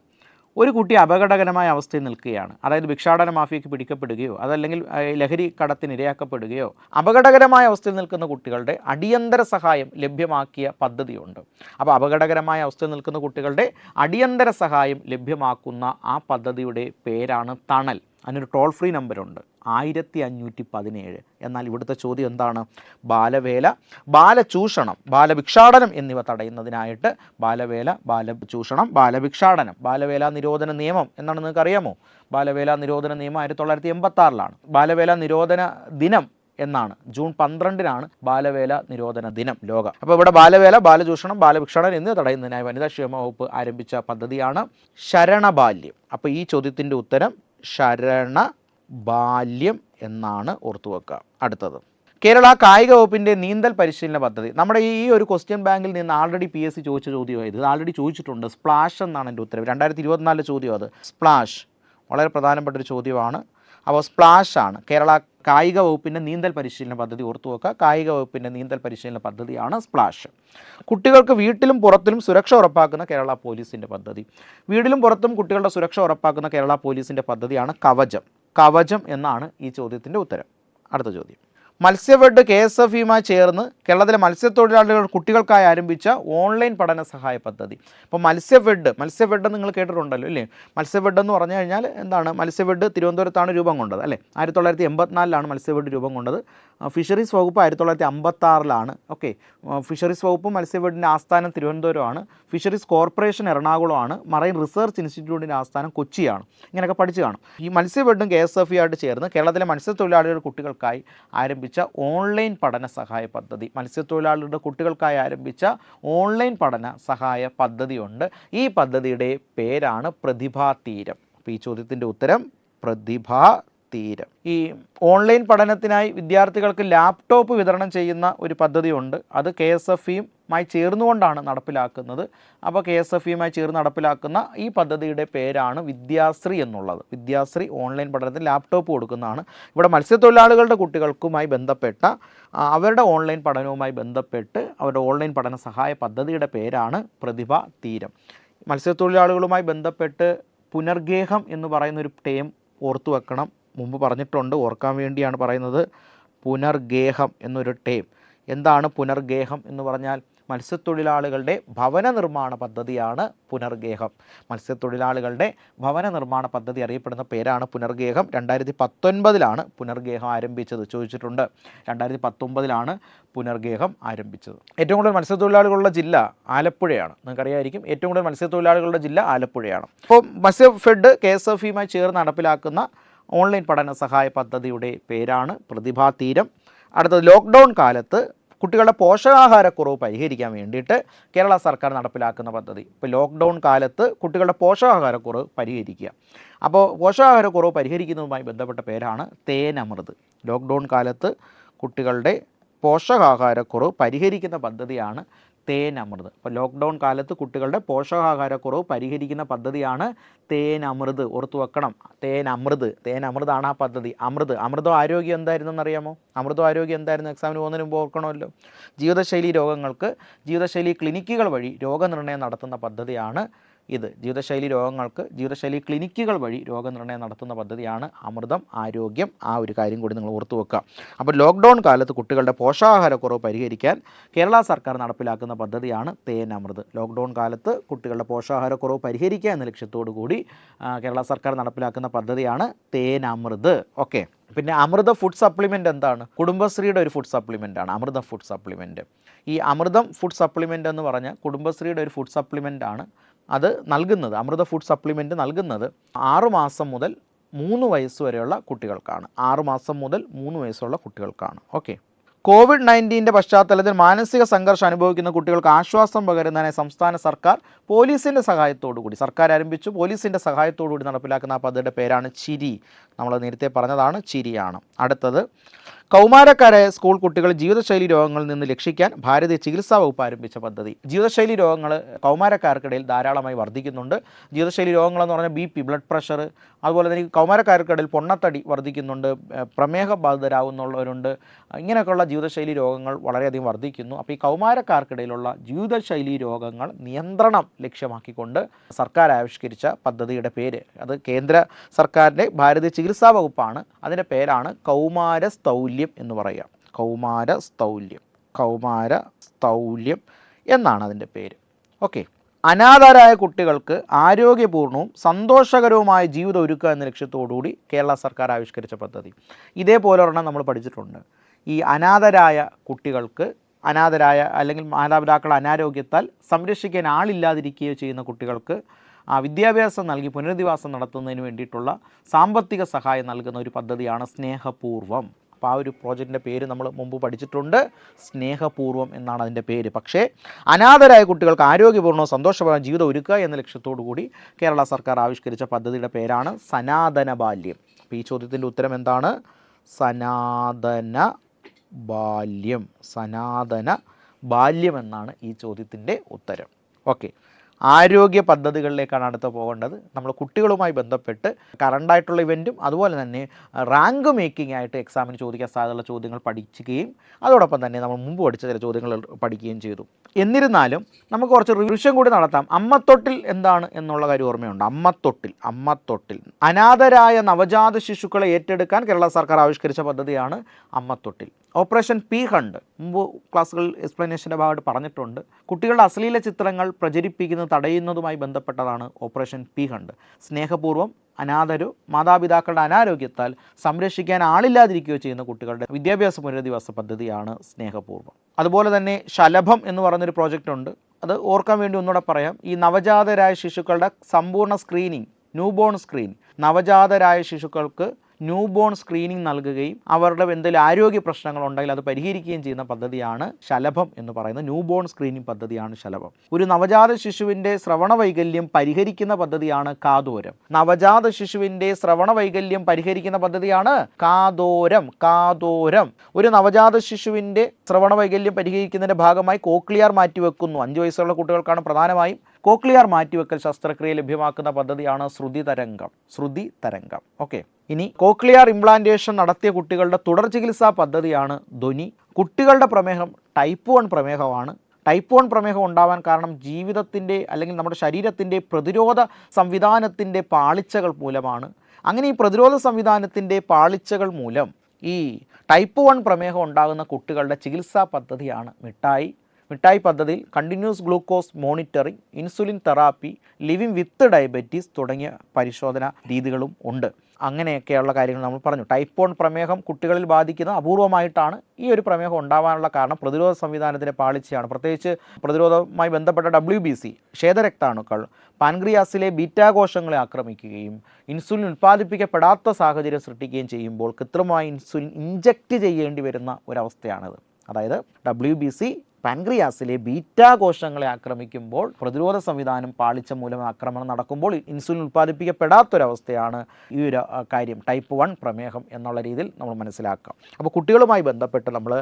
ഒരു കുട്ടി അപകടകരമായ അവസ്ഥയിൽ നിൽക്കുകയാണ്. അതായത് ഭിക്ഷാടന മാഫിയയ്ക്ക് പിടിക്കപ്പെടുകയോ അതല്ലെങ്കിൽ ലഹരി കടത്തിന് ഇരയാക്കപ്പെടുകയോ അപകടകരമായ അവസ്ഥയിൽ നിൽക്കുന്ന കുട്ടികളുടെ അടിയന്തര സഹായം ലഭ്യമാക്കിയ പദ്ധതിയുണ്ട്. അപ്പോൾ അപകടകരമായ അവസ്ഥയിൽ നിൽക്കുന്ന കുട്ടികളുടെ അടിയന്തര സഹായം ലഭ്യമാക്കുന്ന ആ പദ്ധതിയുടെ പേരാണ് തണൽ. അതിനൊരു ടോൾ ഫ്രീ നമ്പറുണ്ട് ആയിരത്തി അഞ്ഞൂറ്റി പതിനേഴ് എന്നാൽ ഇവിടുത്തെ ചോദ്യം എന്താണ്? ബാലവേല ബാലചൂഷണം ബാലഭിക്ഷാടനം എന്നിവ തടയുന്നതിനായിട്ട് ബാലവേല ബാലചൂഷണം ബാലഭിക്ഷാടനം ബാലവേല നിരോധന നിയമം എന്നാണ് നിങ്ങൾക്ക് അറിയാമോ ബാലവേല നിരോധന നിയമം ആയിരത്തി തൊള്ളായിരത്തി എൺപത്തി ബാലവേല നിരോധന ദിനം എന്നാണ്. ജൂൺ പന്ത്രണ്ടിനാണ് ബാലവേല നിരോധന ദിനം ലോക. അപ്പോൾ ഇവിടെ ബാലവേല ബാലചൂഷണം ബാലഭിക്ഷണം എന്നിവ തടയുന്നതിനായി വനിതാ ക്ഷേമ വകുപ്പ് ആരംഭിച്ച പദ്ധതിയാണ് ശരണബാല്യം. അപ്പോൾ ഈ ചോദ്യത്തിന്റെ ഉത്തരം ശരണ ബാല്യം എന്നാണ് ഓർത്തു വെക്കുക. അടുത്തത്. കേരള കായിക വകുപ്പിന്റെ നീന്തൽ പരിശീലന പദ്ധതി. നമ്മുടെ ഈ ഒരു ക്വസ്റ്റ്യൻ ബാങ്കിൽ നിന്ന് ആൾറെഡി പി എസ് സി ചോദിച്ച ചോദ്യമായത് ഇത് ആൾറെഡി ചോദിച്ചിട്ടുണ്ട്. സ്പ്ലാഷ് എന്നാണ് എന്റെ ഉത്തരവ് രണ്ടായിരത്തി ഇരുപത്തിനാലിലെ ചോദ്യം അത്. സ്പ്ലാഷ് വളരെ പ്രധാനപ്പെട്ട ഒരു ചോദ്യമാണ്. അപ്പോൾ സ്പ്ലാഷ് ആണ്. കേരള കായിക വകുപ്പിന്റെ നീന്തൽ പരിശീലന പദ്ധതി ഓർത്തു വെക്കുക. കായിക വകുപ്പിന്റെ നീന്തൽ പരിശീലന പദ്ധതിയാണ് സ്പ്ലാഷ് കുട്ടികൾക്ക് വീട്ടിലും പുറത്തിലും സുരക്ഷ ഉറപ്പാക്കുന്ന കേരള പോലീസിന്റെ പദ്ധതി. വീട്ടിലും പുറത്തും കുട്ടികളുടെ സുരക്ഷ ഉറപ്പാക്കുന്ന കേരള പോലീസിന്റെ പദ്ധതിയാണ് കവചം. കവചം എന്നാണ് ഈ ചോദ്യത്തിന്റെ ഉത്തരം. അടുത്ത ചോദ്യം. മത്സ്യഫെഡ് കെ എസ് എഫ് ഇയുമായി ചേർന്ന് കേരളത്തിലെ മത്സ്യത്തൊഴിലാളികൾ കുട്ടികൾക്കായി ആരംഭിച്ച ഓൺലൈൻ പഠന സഹായ പദ്ധതി. ഇപ്പോൾ മത്സ്യഫെഡ് മത്സ്യഫെഡ് നിങ്ങൾ കേട്ടിട്ടുണ്ടല്ലോ അല്ലേ മത്സ്യഫെഡ് എന്ന് പറഞ്ഞു കഴിഞ്ഞാൽ എന്താണ്? മത്സ്യഫെഡ് തിരുവനന്തപുരത്താണ് രൂപം കൊണ്ടത് അല്ലേ? ആയിരത്തി തൊള്ളായിരത്തി എൺപത്തിനാലിലാണ് മത്സ്യഫെഡ് രൂപം കൊണ്ടത്. ഫിഷറീസ് വകുപ്പ് ആയിരത്തി തൊള്ളായിരത്തി അമ്പത്താറിലാണ് ഓക്കെ ഫിഷറീസ് വകുപ്പ് മത്സ്യഫെഡിന്റെ ആസ്ഥാനം തിരുവനന്തപുരമാണ്. ഫിഷറീസ് കോർപ്പറേഷൻ എറണാകുളമാണ്. മറൈൻ റിസർച്ച് ഇൻസ്റ്റിറ്റ്യൂട്ടിന്റെ ആസ്ഥാനം കൊച്ചിയാണ്. ഇങ്ങനെയൊക്കെ പഠിച്ചു കാണും. ഈ മത്സ്യഫെഡും കെ എസ് എഫ് ഇ ആയിട്ട് ചേർന്ന് കേരളത്തിലെ മത്സ്യത്തൊഴിലാളികളുടെ കുട്ടികൾക്കായി ആരംഭിച്ച ഓൺലൈൻ പഠന സഹായ പദ്ധതി. മത്സ്യത്തൊഴിലാളികളുടെ കുട്ടികൾക്കായി ആരംഭിച്ച ഓൺലൈൻ പഠന സഹായ പദ്ധതിയുണ്ട്. ഈ പദ്ധതിയുടെ പേരാണ് പ്രതിഭാതീരം അപ്പോൾ ഈ ചോദ്യത്തിന്റെ ഉത്തരം പ്രതിഭാ തീരം. ഈ ഓൺലൈൻ പഠനത്തിനായി വിദ്യാർത്ഥികൾക്ക് ലാപ്ടോപ്പ് വിതരണം ചെയ്യുന്ന ഒരു പദ്ധതിയുണ്ട്. അത് കെ എസ് എഫ് ഇയുമായി ചേർന്നുകൊണ്ടാണ് നടപ്പിലാക്കുന്നത്. അപ്പോൾ കെ എസ് എഫ് ഇയുമായി ചേർന്ന് നടപ്പിലാക്കുന്ന ഈ പദ്ധതിയുടെ പേരാണ് വിദ്യാശ്രീ എന്നുള്ളത്. വിദ്യാശ്രീ ഓൺലൈൻ പഠനത്തിന് ലാപ്ടോപ്പ് കൊടുക്കുന്നതാണ്. ഇവിടെ മത്സ്യത്തൊഴിലാളികളുടെ കുട്ടികൾക്കുമായി ബന്ധപ്പെട്ട അവരുടെ ഓൺലൈൻ പഠനവുമായി ബന്ധപ്പെട്ട് അവരുടെ ഓൺലൈൻ പഠന സഹായ പദ്ധതിയുടെ പേരാണ് പ്രതിഭ തീരം. മത്സ്യത്തൊഴിലാളികളുമായി ബന്ധപ്പെട്ട് പുനർഗേഹം എന്ന് പറയുന്ന ഒരു ടേം ഓർത്തു വെക്കണം. മുമ്പ് പറഞ്ഞിട്ടുണ്ട് ഓർക്കാൻ വേണ്ടിയാണ് പറയുന്നത്. പുനർഗേഹം എന്നൊരു ടേം. എന്താണ് പുനർഗേഹം എന്ന് പറഞ്ഞാൽ മത്സ്യത്തൊഴിലാളികളുടെ ഭവന നിർമ്മാണ പദ്ധതിയാണ് പുനർഗേഹം. മത്സ്യത്തൊഴിലാളികളുടെ ഭവന നിർമ്മാണ പദ്ധതി അറിയപ്പെടുന്ന പേരാണ് പുനർഗേഹം. രണ്ടായിരത്തി പത്തൊൻപതിലാണ് പുനർഗേഹം ആരംഭിച്ചത് ചോദിച്ചിട്ടുണ്ട്. രണ്ടായിരത്തി പത്തൊമ്പതിലാണ് പുനർഗേഹം ആരംഭിച്ചത്. ഏറ്റവും കൂടുതൽ മത്സ്യത്തൊഴിലാളികളുള്ള ജില്ല ആലപ്പുഴയാണ്. നിങ്ങൾക്കറിയായിരിക്കും ഏറ്റവും കൂടുതൽ മത്സ്യത്തൊഴിലാളികളുടെ ജില്ല ആലപ്പുഴയാണ്. അപ്പോൾ മത്സ്യഫെഡ് കെ എസ് എഫ് ഇയുമായി ചേർന്ന് നടപ്പിലാക്കുന്ന ഓൺലൈൻ പഠന സഹായ പദ്ധതിയുടെ പേരാണ് പ്രതിഭാതീരം അടുത്തത് ലോക്ക്ഡൗൺ കാലത്ത് കുട്ടികളുടെ പോഷകാഹാരക്കുറവ് പരിഹരിക്കാൻ വേണ്ടിയിട്ട് കേരള സർക്കാർ നടപ്പിലാക്കുന്ന പദ്ധതി. ഇപ്പോൾ ലോക്ക്ഡൗൺ കാലത്ത് കുട്ടികളുടെ പോഷകാഹാരക്കുറവ് പരിഹരിക്കുക. അപ്പോൾ പോഷകാഹാരക്കുറവ് പരിഹരിക്കുന്നതുമായി ബന്ധപ്പെട്ട പേരാണ് തേനമൃത്. ലോക്ക്ഡൗൺ കാലത്ത് കുട്ടികളുടെ പോഷകാഹാരക്കുറവ് പരിഹരിക്കുന്ന പദ്ധതിയാണ് തേനമൃത്. അപ്പോൾ ലോക്ക്ഡൗൺ കാലത്ത് കുട്ടികളുടെ പോഷകാഹാരക്കുറവ് പരിഹരിക്കുന്ന പദ്ധതിയാണ് തേനമൃത്. ഓർത്തു വെക്കണം. തേനമൃത്. തേനമൃതാണ് ആ പദ്ധതി. അമൃത്. അമൃതം ആരോഗ്യം എന്തായിരുന്നെന്ന് അറിയാമോ അമൃതം ആരോഗ്യം എന്തായിരുന്നു? എക്സാമിന് പോകുന്നതിന് മുമ്പ് ഓർക്കണമല്ലോ. ജീവിതശൈലി രോഗങ്ങൾക്ക് ജീവിതശൈലി ക്ലിനിക്കുകൾ വഴി രോഗനിർണയം നടത്തുന്ന പദ്ധതിയാണ് ഇത് ജീവിതശൈലി രോഗങ്ങൾക്ക് ജീവിതശൈലി ക്ലിനിക്കുകൾ വഴി രോഗനിർണയം നടത്തുന്ന പദ്ധതിയാണ് അമൃതം ആരോഗ്യം. ആ ഒരു കാര്യം കൂടി നിങ്ങൾ ഓർത്തു വെക്കുക. അപ്പോൾ ലോക്ക്ഡൗൺ കാലത്ത് കുട്ടികളുടെ പോഷകാഹാരക്കുറവ് പരിഹരിക്കാൻ കേരള സർക്കാർ നടപ്പിലാക്കുന്ന പദ്ധതിയാണ് തേൻ അമൃത്. ലോക്ക്ഡൗൺ കാലത്ത് കുട്ടികളുടെ പോഷകാഹാരക്കുറവ് പരിഹരിക്കുക എന്ന ലക്ഷ്യത്തോടു കൂടി കേരള സർക്കാർ നടപ്പിലാക്കുന്ന പദ്ധതിയാണ് തേൻ അമൃത്. ഓക്കെ. പിന്നെ അമൃത ഫുഡ് സപ്ലിമെന്റ് എന്താണ്? കുടുംബശ്രീയുടെ ഒരു ഫുഡ് സപ്ലിമെന്റ് ആണ് അമൃത ഫുഡ് സപ്ലിമെന്റ് ഈ അമൃതം ഫുഡ് സപ്ലിമെന്റ് എന്ന് പറഞ്ഞാൽ കുടുംബശ്രീയുടെ ഒരു ഫുഡ് സപ്ലിമെന്റ് ആണ്. അത് നൽകുന്നത് അമൃത ഫുഡ് സപ്ലിമെന്റ് നൽകുന്നത് ആറുമാസം മുതൽ മൂന്ന് വയസ്സ് വരെയുള്ള കുട്ടികൾക്കാണ്. ആറുമാസം മുതൽ മൂന്ന് വയസ്സുള്ള കുട്ടികൾക്കാണ്. ഓക്കെ കോവിഡ് നയന്റീന്റെ പശ്ചാത്തലത്തിൽ മാനസിക സംഘർഷം അനുഭവിക്കുന്ന കുട്ടികൾക്ക് ആശ്വാസം പകരുന്നതിനായി സംസ്ഥാന സർക്കാർ പോലീസിന്റെ സഹായത്തോടു കൂടി സർക്കാർ ആരംഭിച്ചു പോലീസിന്റെ സഹായത്തോടു കൂടി നടപ്പിലാക്കുന്ന ആ പദ്ധതിയുടെ പേരാണ് ചിരി. നമ്മൾ നേരത്തെ പറഞ്ഞതാണ് ചിരിയാണ്. അടുത്തത് കൗമാരക്കാരായ സ്കൂൾ കുട്ടികൾ ജീവിതശൈലി രോഗങ്ങളിൽ നിന്ന് രക്ഷിക്കാൻ ഭാരതീയ ചികിത്സാ വകുപ്പ് ആരംഭിച്ച പദ്ധതി. ജീവിതശൈലി രോഗങ്ങൾ കൗമാരക്കാർക്കിടയിൽ ധാരാളമായി വർദ്ധിക്കുന്നുണ്ട്. ജീവിതശൈലി രോഗങ്ങളെന്ന് പറഞ്ഞാൽ ബി പി ബ്ലഡ് പ്രഷർ അതുപോലെ തന്നെ കൗമാരക്കാർക്കിടയിൽ പൊണ്ണത്തടി വർദ്ധിക്കുന്നുണ്ട് പ്രമേഹ ബാധിതരാകുന്നുള്ളവരുണ്ട് ഇങ്ങനെയൊക്കെയുള്ള ജീവിതശൈലി രോഗങ്ങൾ വളരെയധികം വർദ്ധിക്കുന്നു. അപ്പോൾ ഈ കൗമാരക്കാർക്കിടയിലുള്ള ജീവിതശൈലി രോഗങ്ങൾ നിയന്ത്രണം ലക്ഷ്യമാക്കിക്കൊണ്ട് സർക്കാർ ആവിഷ്കരിച്ച പദ്ധതിയുടെ പേര്. അത് കേന്ദ്ര സർക്കാരിന്റെ ഭാരതീയ ചികിത്സാ വകുപ്പാണ്. അതിന്റെ പേരാണ് കൗമാര സ്ഥൗല്യം എന്ന് പറയുക. കൗമാര സ്ഥൗല്യം കൗമാര സ്ഥൗല്യം എന്നാണ് അതിന്റെ പേര്. ഓക്കെ. അനാഥരായ കുട്ടികൾക്ക് ആരോഗ്യപൂർണവും സന്തോഷകരവുമായ ജീവിതം ഒരുക്കുക എന്ന ലക്ഷ്യത്തോടുകൂടി കേരള സർക്കാർ ആവിഷ്കരിച്ച പദ്ധതി. ഇതേപോലെ ഒരെണ്ണം നമ്മൾ പഠിച്ചിട്ടുണ്ട്. ഈ അനാഥരായ കുട്ടികൾക്ക് അനാഥരായ അല്ലെങ്കിൽ മാതാപിതാക്കൾ അനാരോഗ്യത്താൽ സംരക്ഷിക്കാൻ ആളില്ലാതിരിക്കുകയോ ചെയ്യുന്ന കുട്ടികൾക്ക് ആ വിദ്യാഭ്യാസം നൽകി പുനരധിവാസം നടത്തുന്നതിന് വേണ്ടിയിട്ടുള്ള സാമ്പത്തിക സഹായം നൽകുന്ന ഒരു പദ്ധതിയാണ് സ്നേഹപൂർവം. അപ്പോൾ ആ ഒരു പ്രോജക്റ്റിന്റെ പേര് നമ്മൾ മുമ്പ് പഠിച്ചിട്ടുണ്ട്. സ്നേഹപൂർവം എന്നാണ് അതിന്റെ പേര്. പക്ഷേ അനാഥരായ കുട്ടികൾക്ക് ആരോഗ്യപൂർണവും സന്തോഷപരമായ ജീവിതം ഒരുക്കുക എന്ന ലക്ഷ്യത്തോടു കൂടി കേരള സർക്കാർ ആവിഷ്കരിച്ച പദ്ധതിയുടെ പേരാണ് സനാതന ബാല്യം. അപ്പോൾ ഈ ചോദ്യത്തിന്റെ ഉത്തരം എന്താണ്? സനാതന ബാല്യം. സനാതന ബാല്യം എന്നാണ് ഈ ചോദ്യത്തിന്റെ ഉത്തരം. ഓക്കെ. ആരോഗ്യ പദ്ധതികളിലേക്കാണ് അടുത്ത് പോകേണ്ടത്. നമ്മൾ കുട്ടികളുമായി ബന്ധപ്പെട്ട് കറണ്ടായിട്ടുള്ള ഇവന്റും അതുപോലെ തന്നെ റാങ്ക് മേക്കിംഗ് ആയിട്ട് എക്സാമിന് ചോദിക്കാൻ സാധ്യതയുള്ള ചോദ്യങ്ങൾ പഠിക്കുകയും അതോടൊപ്പം തന്നെ നമ്മൾ മുമ്പ് പഠിച്ച ചില ചോദ്യങ്ങൾ പഠിക്കുകയും ചെയ്തു. എന്നിരുന്നാലും നമുക്ക് കുറച്ച് റിവിഷൻ കൂടി നടത്താം. അമ്മത്തൊട്ടിൽ എന്താണ് എന്നുള്ള കാര്യം ഓർമ്മയുണ്ട്? അമ്മത്തൊട്ടിൽ അമ്മത്തൊട്ടിൽ. അനാഥരായ നവജാത ശിശുക്കളെ ഏറ്റെടുക്കാൻ കേരള സർക്കാർ ആവിഷ്കരിച്ച പദ്ധതിയാണ് അമ്മത്തൊട്ടിൽ. ഓപ്പറേഷൻ പി ഹണ്ട് മുമ്പ് ക്ലാസ്സുകളിൽ എക്സ്പ്ലനേഷന്റെ ഭാഗമായിട്ട് പറഞ്ഞിട്ടുണ്ട്. കുട്ടികളുടെ അശ്ലീല ചിത്രങ്ങൾ പ്രചരിപ്പിക്കുന്നത് തടയുന്നതുമായി ബന്ധപ്പെട്ടതാണ് ഓപ്പറേഷൻ പി ഹണ്ട്. സ്നേഹപൂർവം അനാഥരോ മാതാപിതാക്കളുടെ അനാരോഗ്യത്താൽ സംരക്ഷിക്കാൻ ആളില്ലാതിരിക്കുകയോ ചെയ്യുന്ന കുട്ടികളുടെ വിദ്യാഭ്യാസ പുനരധിവാസ പദ്ധതിയാണ് സ്നേഹപൂർവം. അതുപോലെ തന്നെ ശലഭം എന്ന് പറയുന്നൊരു പ്രോജക്റ്റ് ഉണ്ട്. അത് ഓർക്കാൻ വേണ്ടി ഒന്നുകൂടെ പറയാം. ഈ നവജാതരായ ശിശുക്കളുടെ സമ്പൂർണ സ്ക്രീനിങ് ന്യൂബോൺ സ്ക്രീൻ നവജാതരായ ശിശുക്കൾക്ക് ന്യൂ ബോൺ സ്ക്രീനിങ് നൽകുകയും അവരുടെ എന്തെങ്കിലും ആരോഗ്യ പ്രശ്നങ്ങൾ ഉണ്ടെങ്കിൽ അത് പരിഹരിക്കുകയും ചെയ്യുന്ന പദ്ധതിയാണ് ശലഭം എന്ന് പറയുന്നത്. ന്യൂ ബോൺ സ്ക്രീനിങ് പദ്ധതിയാണ് ശലഭം. ഒരു നവജാത ശിശുവിന്റെ ശ്രവണ വൈകല്യം പരിഹരിക്കുന്ന പദ്ധതിയാണ് കാതോരം. നവജാത ശിശുവിന്റെ ശ്രവണ വൈകല്യം പരിഹരിക്കുന്ന പദ്ധതിയാണ് കാതോരം. കാതോരം. ഒരു നവജാത ശിശുവിന്റെ ശ്രവണ വൈകല്യം പരിഹരിക്കുന്നതിന്റെ ഭാഗമായി കോക്ലിയർ മാറ്റിവെക്കുന്നു. അഞ്ച് വയസ്സുള്ള കുട്ടികൾക്കാണ് പ്രധാനമായും കോക്ലിയർ മാറ്റിവെക്കൽ ശസ്ത്രക്രിയ ലഭ്യമാക്കുന്ന പദ്ധതിയാണ് ശ്രുതി തരംഗം. ശ്രുതി തരംഗം. ഓക്കെ. ഇനി കോക്ലിയാർ ഇംപ്ലാന്റേഷൻ നടത്തിയ കുട്ടികളുടെ തുടർ ചികിത്സാ പദ്ധതിയാണ് ധ്വനി. കുട്ടികളുടെ പ്രമേഹം ടൈപ്പ് വൺ പ്രമേഹമാണ്. ടൈപ്പ് വൺ പ്രമേഹം ഉണ്ടാവാൻ കാരണം ജീവിതത്തിന്റെ അല്ലെങ്കിൽ നമ്മുടെ ശരീരത്തിന്റെ പ്രതിരോധ സംവിധാനത്തിന്റെ പാളിച്ചകൾ മൂലമാണ്. അങ്ങനെ ഈ പ്രതിരോധ സംവിധാനത്തിന്റെ പാളിച്ചകൾ മൂലം ഈ ടൈപ്പ് വൺ പ്രമേഹം ഉണ്ടാകുന്ന കുട്ടികളുടെ ചികിത്സാ പദ്ധതിയാണ് മിഠായി. മിഠായി പദ്ധതിയിൽ continuous glucose monitoring insulin therapy living with diabetes തുടങ്ങിയ പരിശോധന രീതികളും ഉണ്ട്. അങ്ങനെയൊക്കെയുള്ള കാര്യങ്ങൾ നമ്മൾ പറഞ്ഞു. ടൈപ്പ് വൺ പ്രമേഹം കുട്ടികളിൽ ബാധിക്കുന്ന അപൂർവമായിട്ടാണ് ഈ ഒരു പ്രമേഹം ഉണ്ടാവാനുള്ള കാരണം. പ്രതിരോധ സംവിധാനത്തിന്റെ പാളിച്ചയാണ്. പ്രത്യേകിച്ച് പ്രതിരോധവുമായി ബന്ധപ്പെട്ട ഡബ്ല്യു ബി സി ക്ഷേതരക്താണുക്കൾ പാൻക്രിയാസിലെ ബീറ്റാകോശങ്ങളെ ആക്രമിക്കുകയും ഇൻസുലിൻ ഉൽപ്പാദിപ്പിക്കപ്പെടാത്ത സാഹചര്യം സൃഷ്ടിക്കുകയും ചെയ്യുമ്പോൾ കൃത്രിമമായി ഇൻസുലിൻ ഇഞ്ചക്റ്റ് ചെയ്യേണ്ടി വരുന്ന ഒരവസ്ഥയാണിത്. അതായത് ഡബ്ല്യു ബി സി പാൻക്രിയാസിലെ ബീറ്റാ കോശങ്ങളെ ആക്രമിക്കുമ്പോൾ പ്രതിരോധ സംവിധാനം പാളിച്ച മൂലം ആക്രമണം നടക്കുമ്പോൾ ഇൻസുലിൻ ഉൽപ്പാദിപ്പിക്കപ്പെടാത്തൊരവസ്ഥയാണ് ഈ ഒരു കാര്യം. ടൈപ്പ് വൺ പ്രമേഹം എന്നുള്ള രീതിയിൽ നമ്മൾ മനസ്സിലാക്കാം. അപ്പോൾ കുട്ടികളുമായി ബന്ധപ്പെട്ട് നമ്മൾ